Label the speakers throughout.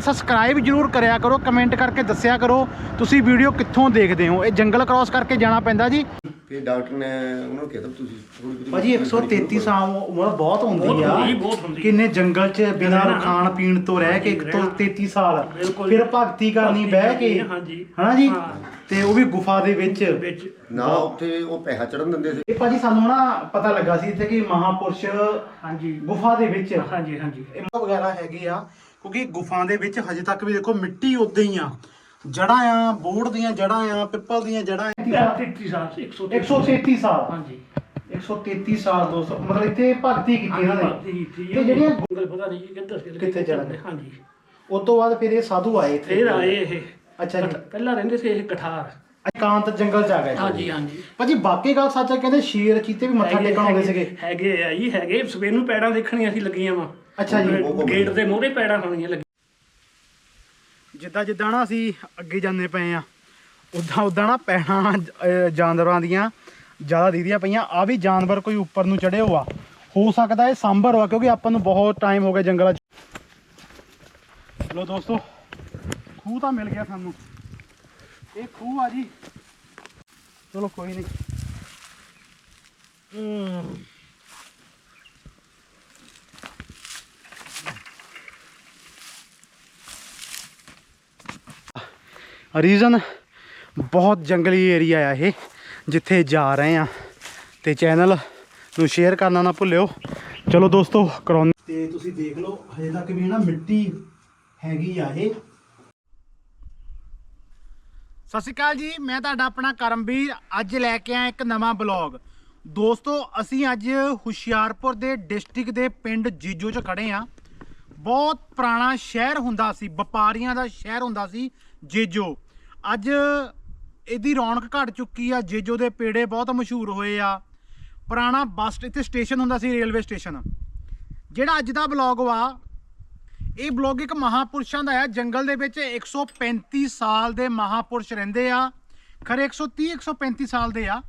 Speaker 1: Subscribe ਜਰੂਰ ਕਰਿਆ ਕਰੋ ਕਮੈਂਟ ਕਰਕੇ ਦੱਸਿਆ ਕਰੋ ਤੁਸੀਂ ਵੀਡੀਓ ਕਿੱਥੋਂ ਦੇਖਦੇ ਹੋ? ਇਹ ਜੰਗਲ ਕ੍ਰਾਸ ਕਰਕੇ ਜਾਣਾ ਪੈਂਦਾ ਜੀ।
Speaker 2: ਫਿਰ ਡਾਕਟਰ ਨੇ ਉਹਨਾਂ ਨੂੰ ਕਿਹਾ ਤੁਸੀਂ ਥੋੜੀ ਬਹੁਤੀ
Speaker 1: ਭਾਜੀ 133 ਸਾਲ ਉਮਰ ਬਹੁਤ ਹੁੰਦੀ ਆ। ਕਿੰਨੇ ਜੰਗਲ 'ਚ ਬਿਨਾਂ। ਖਾਣ ਪੀਣ ਤੋਂ ਰਹਿ ਕੇ
Speaker 3: ਹਾਂਜੀ,
Speaker 1: 133 ਸਾਲ। ਫਿਰ ਭਗਤੀ ਕਰਨੀ ਬਹਿ ਕੇ। ਹਨਾ ਜੀ। ਤੇ ਉਹ ਵੀ ਗੁਫਾ ਦੇ ਵਿੱਚ।
Speaker 3: ਵਿੱਚ।
Speaker 2: ਨਾ ਉੱਥੇ ਉਹ ਪੈਸਾ ਚੜਨ ਦਿੰਦੇ ਸੀ।
Speaker 1: ਇਹ ਭਾਜੀ ਸਾਨੂੰ ਨਾ ਪਤਾ ਲੱਗਾ ਸੀ ਇੱਥੇ ਕਿ ਮਹਾਪੁਰਸ਼
Speaker 3: ਹਾਂਜੀ।
Speaker 1: ਗੁਫਾ ਦੇ ਵਿੱਚ।
Speaker 3: ਹਾਂਜੀ ਹਾਂਜੀ।
Speaker 1: ਇਹ ਵਗੈਰਾ ਹੈਗੇ ਆ। ਕਿਉਂਕਿ ਗੁਫਾ ਦੇ ਵਿੱਚ ਹਜੇ ਤੱਕ ਵੀ ਦੇਖੋ ਮਿੱਟੀ ਉਦਾਂ ਹੀ ਆ। ਜੜਾਂ ਆ ਬੋੜ ਦੀਆਂ ਜੜਾਂ ਆ ਪਿੱਪਲ ਦੀਆਂ ਜੜਾਂ ਆ।
Speaker 3: 33 ਸਾਲ 133
Speaker 1: 133 ਸਾਲ।
Speaker 3: ਹਾਂਜੀ।
Speaker 1: 133 ਸਾਲ ਦੋਸਤੋ ਮਤਲਬ ਇੱਥੇ ਭਗਤੀ ਕੀਤੀ ਇਹਨਾਂ ਨੇ। ਤੇ ਜਿਹੜੀਆਂ
Speaker 3: ਗੂਗਲ ਪਤਾ ਨਹੀਂ ਕਿੱਧਰ ਸੀ
Speaker 1: ਕਿੱਥੇ ਚਲੇ ਗਏ?
Speaker 3: ਹਾਂਜੀ।
Speaker 1: ਉਸ ਤੋਂ ਬਾਅਦ ਫਿਰ ਇਹ ਸਾਧੂ ਆਏ ਇੱਥੇ।
Speaker 3: ਫੇਰ ਆਏ ਇਹ।
Speaker 1: ਅੱਛਾ ਜੀ।
Speaker 3: ਪਹਿਲਾਂ ਰਹਿੰਦੇ ਸੀ ਇਹ ਕਠਾਰ।
Speaker 1: ਇਕਾਂਤ ਜੰਗਲ ਚ ਆ ਗਏ।
Speaker 3: ਹਾਂਜੀ ਹਾਂਜੀ।
Speaker 1: ਭਾਜੀ ਬਾਕੀ ਗੱਲ ਸੱਚ ਹੈ ਕਹਿੰਦੇ ਸ਼ੇਰ ਚੀਤੇ ਵੀ ਮੱਥਾ ਟੇਕਣ ਆਉਂਦੇ
Speaker 3: ਹੈਗੇ-
Speaker 1: ਸੀਗੇ।
Speaker 3: ਹੈਗੇ ਆ ਜੀ ਹੈਗੇ। ਸਵੇਰ ਨੂੰ ਪੈੜਾਂ ਦੇਖਣੀਆਂ ਅਸੀਂ ਲੱਗੀਆਂ ਵਾ।
Speaker 1: ਅੱਛਾ ਜੀ।
Speaker 3: ਗੇਟ ਦੇ ਮੋਹਰੇ ਪੈੜਾਂ ਹੋਣੀਆਂ ਲੱਗੀਆਂ
Speaker 1: ਜਿੱਦਾਂ ਜਿੱਦਾਂ ਨਾ ਅਸੀਂ ਅੱਗੇ ਜਾਂਦੇ ਪਏ ਆ ਉਦਾਂ ਉਦਾਂ ਨਾ ਪੈਣਾ ਜਾਨਵਰਾਂ ਦੀਆਂ ਜ਼ਿਆਦਾ ਦੀਦੀਆਂ ਪਈਆਂ। ਆ ਵੀ ਜਾਨਵਰ ਕੋਈ ਉੱਪਰ ਨੂੰ ਚੜੇ ਹੋਆ। ਹੋ ਸਕਦਾ ਇਹ ਸਾਂਭਰ ਹੋਆ ਕਿਉਂਕਿ ਆਪਾਂ ਨੂੰ ਬਹੁਤ ਟਾਈਮ ਹੋ ਗਿਆ ਜੰਗਲਾਂ 'ਚ। ਚਲੋ ਦੋਸਤੋ ਖੂਹ ਤਾਂ ਮਿਲ ਗਿਆ ਸਾਨੂੰ। ਇਹ ਖੂਹ ਆ ਜੀ। ਚਲੋ ਕੋਈ ਨਹੀਂ। ਰੀਜ਼ਨ ਬਹੁਤ ਜੰਗਲੀ ਏਰੀਆ ਆ ਇਹ ਜਿੱਥੇ ਜਾ ਰਹੇ ਆ ਤੇ ਚੈਨਲ ਨੂੰ ਸ਼ੇਅਰ ਕਰਨਾ ਨਾ ਭੁੱਲਿਓ। ਚਲੋ ਦੋਸਤੋ ਕਰਾਉਂ ਤੇ ਤੁਸੀਂ ਦੇਖ ਲਓ ਹਜੇ ਤੱਕ ਵੀ ਨਾ ਮਿੱਟੀ ਹੈਗੀ ਆ ਇਹ। ਸਤਿ ਸ਼੍ਰੀ ਅਕਾਲ ਜੀ ਮੈਂ ਤੁਹਾਡਾ ਆਪਣਾ ਕਰਮਵੀਰ ਅੱਜ ਲੈ ਕੇ ਆਇਆ ਇੱਕ ਨਵਾਂ ਬਲੌਗ। ਦੋਸਤੋ ਅਸੀਂ ਅੱਜ ਹੁਸ਼ਿਆਰਪੁਰ ਦੇ ਡਿਸਟ੍ਰਿਕਟ ਦੇ ਪਿੰਡ ਜੀਜੋ 'ਚ ਖੜੇ ਆ ਬਹੁਤ ਪੁਰਾਣਾ ਸ਼ਹਿਰ ਹੁੰਦਾ ਸੀ ਵਪਾਰੀਆਂ ਦਾ ਸ਼ਹਿਰ ਹੁੰਦਾ ਸੀ ਜੇਜੋ। ਅੱਜ ਇਹਦੀ ਰੌਣਕ ਘਟ ਚੁੱਕੀ ਆ, ਜੇਜੋ ਦੇ ਪੇੜੇ ਬਹੁਤ ਮਸ਼ਹੂਰ ਹੋਏ ਆ। ਪੁਰਾਣਾ ਬੱਸ ਇੱਥੇ ਸਟੇਸ਼ਨ ਹੁੰਦਾ ਸੀ, ਰੇਲਵੇ ਸਟੇਸ਼ਨ। ਜਿਹੜਾ ਅੱਜ ਦਾ ਬਲੌਗ ਵਾ, ਇਹ ਬਲੌਗ ਇੱਕ ਮਹਾਪੁਰਸ਼ਾਂ ਦਾ ਆ। ਜੰਗਲ ਦੇ ਵਿੱਚ 135 ਸਾਲ ਦੇ ਮਹਾਪੁਰਸ਼ ਰਹਿੰਦੇ ਆ। ਖਰੇ 130 135 ਸਾਲ ਦੇ ਆ।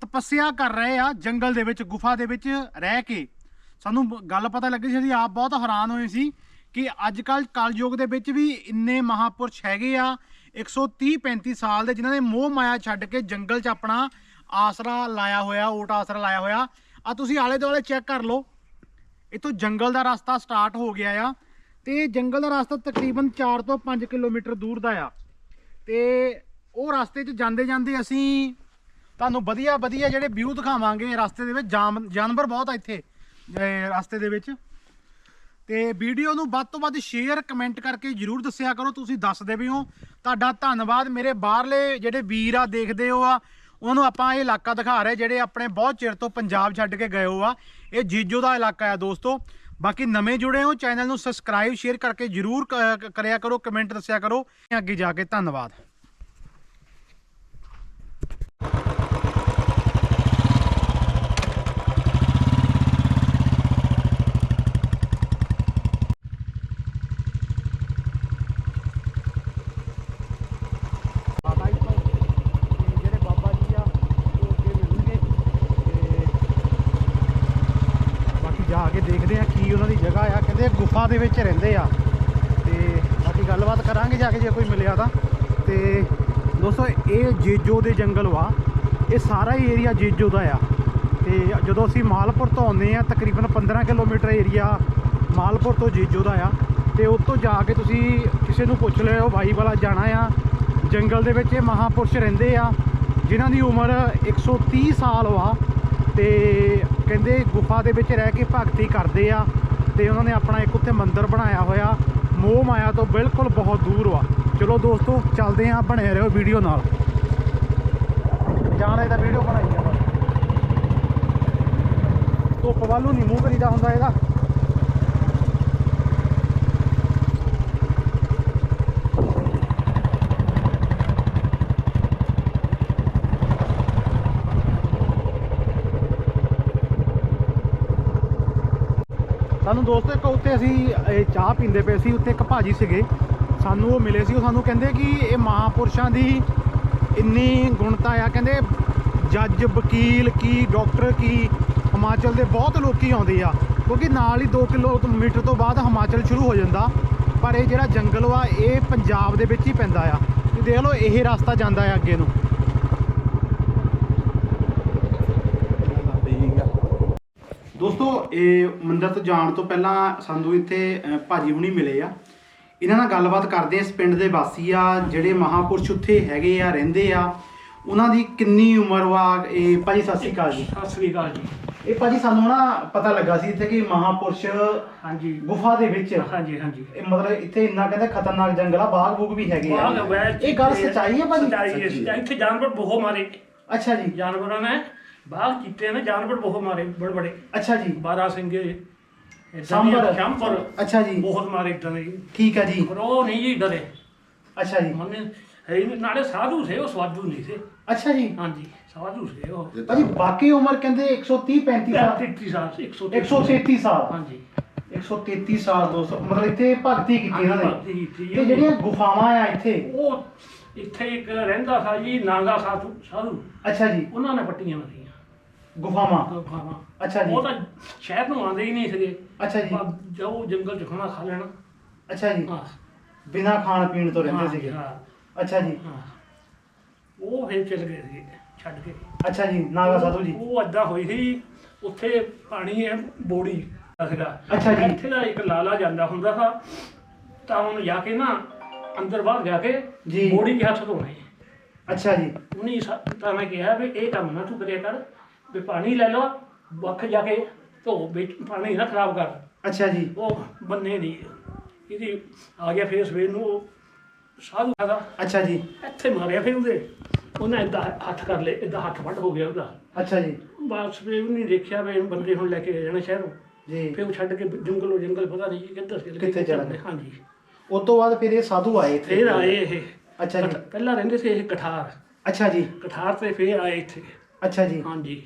Speaker 1: ਤਪੱਸਿਆ ਕਰ ਰਹੇ ਆ, ਜੰਗਲ ਦੇ ਵਿੱਚ, ਗੁਫਾ ਦੇ ਵਿੱਚ ਰਹਿ ਕੇ। ਸਾਨੂੰ ਬ- ਗੱਲ ਪਤਾ ਲੱਗੀ ਸੀ, ਅਸੀਂ ਆਪ ਬਹੁਤ ਹੈਰਾਨ ਹੋਏ ਸੀ ਕਿ ਅੱਜ ਕੱਲ ਕਲਯੁਗ ਦੇ ਵਿੱਚ ਵੀ ਇੰਨੇ ਮਹਾਪੁਰਸ਼ ਹੈਗੇ ਆ। 130 35 ਸਾਲ ਦੇ ਜਿਨ੍ਹਾਂ ਨੇ ਮੋਹ ਮਾਇਆ ਛੱਡ ਕੇ ਜੰਗਲ 'ਚ ਆਪਣਾ ਆਸਰਾ ਲਾਇਆ ਹੋਇਆ ਓਟ ਆਸਰਾ ਲਾਇਆ ਹੋਇਆ। ਆ ਤੁਸੀਂ ਆਲੇ ਦੁਆਲੇ ਚੈੱਕ ਕਰ ਲਓ। ਇੱਥੋਂ ਜੰਗਲ ਦਾ ਰਸਤਾ ਸਟਾਰਟ ਹੋ ਗਿਆ ਆ ਤੇ ਜੰਗਲ ਦਾ ਰਸਤਾ ਤਕਰੀਬਨ 4 ਤੋਂ 5 ਕਿਲੋਮੀਟਰ ਦੂਰ ਦਾ ਆ। ਤੇ ਉਹ ਰਸਤੇ 'ਚ ਜਾਂਦੇ ਜਾਂਦੇ ਅਸੀਂ ਤੁਹਾਨੂੰ ਵਧੀਆ ਵਧੀਆ ਜਿਹੜੇ ਵਿਊ ਦਿਖਾਵਾਂਗੇ ਰਸਤੇ ਦੇ ਵਿੱਚ, ਜਾਮ- ਜਾਨਵਰ ਬਹੁਤ ਆ ਇੱਥੇ ਰਸਤੇ ਦੇ ਵਿੱਚ। ਤੇ ਵੀਡੀਓ ਨੂੰ ਵੱਧ ਤੋਂ ਵੱਧ ਸ਼ੇਅਰ ਕਮੈਂਟ ਕਰਕੇ ਜਰੂਰ ਦੱਸਿਆ ਕਰੋ, ਤੁਸੀਂ ਦੱਸਦੇ ਵੀ ਹੋ। ਤੁਹਾਡਾ ਧੰਨਵਾਦ, ਮੇਰੇ ਬਾਹਰਲੇ ਜਿਹੜੇ ਵੀਰ ਆ, ਦੇਖਦੇ ਹੋ ਆ, ਉਹਨੂੰ ਆਪਾਂ ਇਹ ਇਲਾਕਾ ਦਿਖਾ ਰਹੇ, ਜਿਹੜੇ ਆਪਣੇ ਬਹੁਤ ਚਿਰ ਤੋਂ ਪੰਜਾਬ ਛੱਡ ਕੇ ਗਏ ਹੋ ਆ। ਇਹ ਜੀਜੋ ਦਾ ਇਲਾਕਾ ਆ ਦੋਸਤੋ। ਬਾਕੀ ਨਵੇਂ ਜੁੜੇ ਹੋ, ਚੈਨਲ ਨੂੰ ਸਬਸਕ੍ਰਾਈਬ ਸ਼ੇਅਰ ਕਰਕੇ ਜਰੂਰ ਕ- ਕਰਿਆ ਕਰੋ ਕਮੈਂਟ ਦੱਸਿਆ ਕਰੋ। ਅੱਗੇ ਜਾ ਕੇ ਧੰਨਵਾਦ ਬਾਬਾ ਜੀ ਤੋਂ ਤੇ ਜਿਹੜੇ ਬਾਬਾ ਜੀ ਆ ਉਹ ਅੱਗੇ ਮਿਲਣਗੇ ਤੇ ਬਾਕੀ ਜਾ ਕੇ ਦੇਖਦੇ ਆ ਕੀ ਉਹਨਾਂ ਦੀ ਜਗ੍ਹਾ ਆ, ਕਹਿੰਦੇ ਗੁਫਾ ਦੇ ਵਿੱਚ ਰਹਿੰਦੇ ਆ। ਤੇ ਬਾਕੀ ਗੱਲਬਾਤ ਕਰਾਂਗੇ ਜਾ ਕੇ ਜੇ ਕੋਈ ਮਿਲਿਆ ਤਾਂ। ਤੇ ਦੋਸਤੋ, ਇਹ ਜੇਜੋ ਦੇ ਜੰਗਲ ਵਾ। ਇਹ ਸਾਰਾ ਹੀ ਏਰੀਆ ਜੇਜੋ ਦਾ ਆ। ਤੇ ਜਦੋਂ ਅਸੀਂ ਮਾਲਪੁਰ ਤੋਂ ਆਉਂਦੇ ਆ ਤਕਰੀਬਨ 15 ਕਿਲੋਮੀਟਰ ਏਰੀਆ ਮਾਲਪੁਰ ਤੋਂ ਜੇਜੋ ਦਾ ਆ। ਤੇ ਉੱਥੋਂ ਜਾ ਕੇ ਤੁਸੀਂ ਕਿਸੇ ਨੂੰ ਪੁੱਛ ਲਿਓ ਬਾਈ ਵਾਲਾ ਜਾਣਾ ਆ। ਜੰਗਲ ਦੇ ਵਿੱਚ ਇਹ ਮਹਾਪੁਰਸ਼ ਰਹਿੰਦੇ ਆ, ਜਿਨ੍ਹਾਂ ਦੀ ਉਮਰ 130 ਸਾਲ ਵਾ। ਤੇ ਕਹਿੰਦੇ ਗੁਫਾ ਦੇ ਵਿੱਚ ਰਹਿ ਕੇ ਭਗਤੀ ਕਰਦੇ ਆ ਤੇ ਉਹਨਾਂ ਨੇ ਆਪਣਾ ਇੱਕ ਉੱਥੇ ਮੰਦਿਰ ਬਣਾਇਆ ਹੋਇਆ। ਮੋਹ ਮਾਇਆ ਤੋਂ ਬਿਲਕੁਲ ਬਹੁਤ ਦੂਰ ਵਾ ਚਲੋ ਦੋਸਤੋ, ਚੱਲਦੇ ਆ ਬਣੇ ਰਹੋ ਵੀਡੀਓ ਨਾਲ। ਜਾਣੇ ਦਾ ਵੀਡੀਓ ਬਣਾਈ ਆ। ਧੁੱਪ ਵੱਲੋਂ ਨਹੀਂ ਮੂੰਹ ਕਰੀਦਾ ਹੁੰਦਾ ਇਹਦਾ। ਸਾਨੂੰ ਦੋਸਤੋ ਇੱਕ ਉੱਥੇ ਅਸੀਂ, ਇਹ ਚਾਹ ਪੀਂਦੇ ਪਏ ਸੀ, ਉੱਥੇ ਇੱਕ ਭਾਜੀ ਸੀਗੇ। ਸਾਨੂੰ ਉਹ ਮਿਲੇ ਸੀ, ਉਹ ਸਾਨੂੰ ਕਹਿੰਦੇ ਕਿ ਇਹ ਮਹਾਪੁਰਸ਼ਾਂ ਦੀ ਇੰਨੀ ਗੁਣਤਾ ਆ। ਕਹਿੰਦੇ ਜੱਜ, ਵਕੀਲ ਕੀ, ਡਾਕਟਰ ਕੀ, ਹਿਮਾਚਲ ਦੇ ਬਹੁਤ ਲੋਕੀ ਆਉਂਦੇ ਆ। ਕਿਉਂਕਿ ਨਾਲ ਹੀ 2 ਕਿਲੋਮੀਟਰ ਤੋਂ ਬਾਅਦ ਹਿਮਾਚਲ ਸ਼ੁਰੂ ਹੋ ਜਾਂਦਾ। ਪਰ ਇਹ ਜਿਹੜਾ ਜੰਗਲ ਵਾ, ਇਹ ਪੰਜਾਬ ਦੇ ਵਿੱਚ ਹੀ ਪੈਂਦਾ ਆ। ਤੁਸੀਂ ਦੇਖ ਲਓ, ਇਹ ਰਸਤਾ ਜਾਂਦਾ ਆ ਅੱਗੇ ਨੂੰ ਦੋਸਤੋ ਇਹ ਮੰਦਿਰ ਤੋਂ ਜਾਣ ਤੋਂ ਪਹਿਲਾਂ ਸਾਨੂੰ ਇੱਥੇ ਭਾਜੀ ਹੁਣੀ ਮਿਲੇ ਆ। ਇਹਨਾਂ ਨਾਲ ਗੱਲਬਾਤ ਕਰਦੇ ਆ ਇਸ ਪਿੰਡ ਦੇ ਵਾਸੀ ਆ ਜਿਹੜੇ ਮਹਾਪੁਰਸ਼ ਉੱਥੇ ਹੈਗੇ ਆ ਰਹਿੰਦੇ ਆ। ਉਹਨਾਂ ਦੀ ਕਿੰਨੀ ਉਮਰ ਵਾ? ਇਹ ਭਾਜੀ ਸਤਿ ਸ਼੍ਰੀ ਅਕਾਲ ਜੀ।
Speaker 3: ਸਤਿ ਸ੍ਰੀ ਅਕਾਲ ਜੀ।
Speaker 1: ਇਹ ਭਾਜੀ ਸਾਨੂੰ ਨਾ ਪਤਾ ਲੱਗਾ ਸੀ ਇੱਥੇ ਕਿ ਮਹਾਪੁਰਸ਼
Speaker 3: ਹਾਂਜੀ।
Speaker 1: ਗੁਫਾ ਦੇ ਵਿੱਚ।
Speaker 3: ਹਾਂਜੀ ਹਾਂਜੀ।
Speaker 1: ਇਹ ਮਤਲਬ ਇੱਥੇ ਇੰਨਾ ਕਹਿੰਦੇ ਖਤਰਨਾਕ ਜੰਗਲ ਆ ਬਾਗ ਬੂਗ ਵੀ ਹੈਗੇ ਆ। ਇਹ ਗੱਲ ਸੱਚਾਈ ਹੈ ਭਾਜੀ?
Speaker 3: ਸੱਚਾਈ ਹੈ ਸੱਚਾਈ। ਇੱਥੇ ਜਾਨਵਰ ਬਹੁਤ ਮਾਰੇ।
Speaker 1: ਅੱਛਾ ਜੀ।
Speaker 3: ਜਾਨਵਰਾਂ ਨੇ ਬਾਗ ਕੀਤੇ ਨੇ ਜਾਨਵਰ ਬਹੁਤ ਮਾਰੇ ਬੜੇ ਬੜੇ
Speaker 1: ਅੱਛਾ ਜੀ।
Speaker 3: ਬਾਰਾ ਸਿੰਘੇ
Speaker 1: ਸਾਂਭਰ।
Speaker 3: ਸ਼ੰਭਰ
Speaker 1: ਅੱਛਾ ਜੀ।
Speaker 3: ਬਹੁਤ ਮਾਰੇ ਇਦਾਂ ਦੇ।
Speaker 1: ਠੀਕ ਹੈ ਜੀ।
Speaker 3: ਪਰ ਉਹ ਨਹੀਂ ਜੀ ਡਰੇ।
Speaker 1: ਅੱਛਾ ਜੀ।
Speaker 3: ਮੰਨੇ ਹੈ ਹੀ ਨਹੀਂ, ਨਾਲੇ ਸਾਧੂ ਸੇ ਉਹ ਸਵਾਦੂ ਨਹੀਂ ਸੇ
Speaker 1: ਅੱਛਾ ਜੀ।
Speaker 3: ਹਾਂਜੀ ਸਾਧੂ ਸੇ ਉਹ।
Speaker 1: ਭਾਜੀ ਬਾਕੀ ਉਮਰ ਕਹਿੰਦੇ 130 35 ਸਾਲ।
Speaker 3: 33 ਸਾਲ 100
Speaker 1: 133 ਸਾਲ।
Speaker 3: ਹਾਂਜੀ।
Speaker 1: 133 ਸਾਲ ਦੋਸਤੋ। ਮਤਲਬ ਇੱਥੇ ਭਗਤੀ ਕੀਤੀ ਇਹਨਾਂ ਨੇ।
Speaker 3: ਭਗਤੀ ਕੀਤੀ ਹੈ।
Speaker 1: ਤੇ ਜਿਹੜੀਆਂ ਗੁਫਾਵਾਂ ਆ ਇੱਥੇ।
Speaker 3: ਉਹ ਇੱਥੇ ਇੱਕ ਰਹਿੰਦਾ ਸੀ ਜੀ ਨਾਗਾ ਸਾਧੂ ਸਾਧੂ।
Speaker 1: ਅੱਛਾ ਜੀ।
Speaker 3: ਉਹਨਾਂ ਨੇ ਪੱਟੀਆਂ ਮਾਰੀਆਂ।
Speaker 1: ਗੁਫਾਵਾਂ? ਅੱਛਾ ਜੀ।
Speaker 3: ਉਹ ਤਾਂ ਸ਼ਹਿਰ ਨੂੰ ਆਉਂਦੇ ਹੀ ਨਹੀਂ ਸੀਗੇ।
Speaker 1: ਅੱਛਾ ਜੀ।
Speaker 3: ਬਸ ਜਾਓ ਜੰਗਲ ਚ ਖਾਣਾ ਖਾ ਲੈਣਾ।
Speaker 1: ਅੱਛਾ ਜੀ।
Speaker 3: ਹਾਂ।
Speaker 1: ਬਿਨਾ ਖਾਣ ਪੀਣ ਤੋਂ ਰਹਿੰਦੇ ਸੀਗੇ।
Speaker 3: ਹਾਂ,
Speaker 1: ਅੱਛਾ ਜੀ।
Speaker 3: ਹਾਂ। ਉਹ ਫਿਰ ਚਲ ਗਏ ਸੀ ਛੱਡ ਕੇ।
Speaker 1: ਅੱਛਾ ਜੀ ਨਾਗਾ ਸਾਧੂ ਜੀ।
Speaker 3: ਉਹ ਅੱਧਾ ਹੋਈ ਸੀ ਉੱਥੇ ਪਾਣੀ ਹੈ ਬੋੜੀ ਦਾ ਸੀਗਾ।
Speaker 1: ਅੱਛਾ ਜੀ।
Speaker 3: ਇੱਥੇ ਦਾ ਇੱਕ ਲਾਲਾ ਜਾਂਦਾ ਹੁੰਦਾ ਸੀ। ਤਾਂ ਉਹਨੂੰ ਜਾ ਕੇ ਨਾ ਅੰਦਰ ਬਾਹਰ ਜਾ ਕੇ
Speaker 1: ਜੀ।
Speaker 3: ਬੋੜੀ ਕੇ ਹੱਥ ਧੋਣੇ
Speaker 1: ਅੱਛਾ ਜੀ।
Speaker 3: ਉਹਨੇ ਤਾਂ ਮੈਂ ਕਿਹਾ ਵੀ ਇਹ ਕੰਮ ਨਾ ਤੂੰ ਕਰਿਆ ਕਰ। ਵੀ ਪਾਣੀ ਲੈ ਲਓ ਵੱਖ ਜਾ ਕੇ ਧੋ ਵਿੱਚ ਪਾਣੀ ਨਾ ਖਰਾਬ ਕਰ।
Speaker 1: ਅੱਛਾ ਜੀ।
Speaker 3: ਉਹ ਬੰਨੇ ਨਹੀਂ ਇਹਦੀ ਆ ਗਿਆ ਫਿਰ ਸਵੇਰ ਨੂੰ ਉਹ ਸਾਧੂ ਦਾ
Speaker 1: ਅੱਛਾ ਜੀ।
Speaker 3: ਇੱਥੇ ਮਾਰਿਆ ਫਿਰ ਉਹਦੇ। ਉਹਨੇ ਏਦਾਂ ਹੱਥ ਕਰ ਲਏ ਏਦਾਂ ਹੱਥ ਵੱਢ ਹੋ ਗਿਆ ਉਹਦਾ।
Speaker 1: ਅੱਛਾ ਜੀ।
Speaker 3: ਬਸ ਫਿਰ ਉਹਨੇ ਦੇਖਿਆ ਵੀ ਬੰਦੇ ਹੁਣ ਲੈ ਕੇ ਜਾਣਾ ਸ਼ਹਿਰੋਂ।
Speaker 1: ਜੀ।
Speaker 3: ਫਿਰ ਉਹ ਛੱਡ ਕੇ ਜੰਗਲੋਂ ਜੰਗਲ ਪਤਾ ਨਹੀਂ ਕਿੱਧਰ ਗਏ
Speaker 1: ਕਿੱਥੇ ਚਲੇ ਗਏ?
Speaker 3: ਹਾਂਜੀ।
Speaker 1: ਉਸ ਤੋਂ ਬਾਅਦ ਫਿਰ ਇਹ ਸਾਧੂ ਆਏ ਇੱਥੇ?
Speaker 3: ਫਿਰ ਆਏ ਇਹ।
Speaker 1: ਅੱਛਾ ਜੀ।
Speaker 3: ਪਹਿਲਾਂ ਰਹਿੰਦੇ ਸੀ ਇਹ ਕਠਾਰ।
Speaker 1: ਅੱਛਾ ਜੀ।
Speaker 3: ਕਠਾਰ ਤੇ ਫਿਰ ਆਏ ਇੱਥੇ।
Speaker 1: ਅੱਛਾ ਜੀ।
Speaker 3: ਹਾਂਜੀ।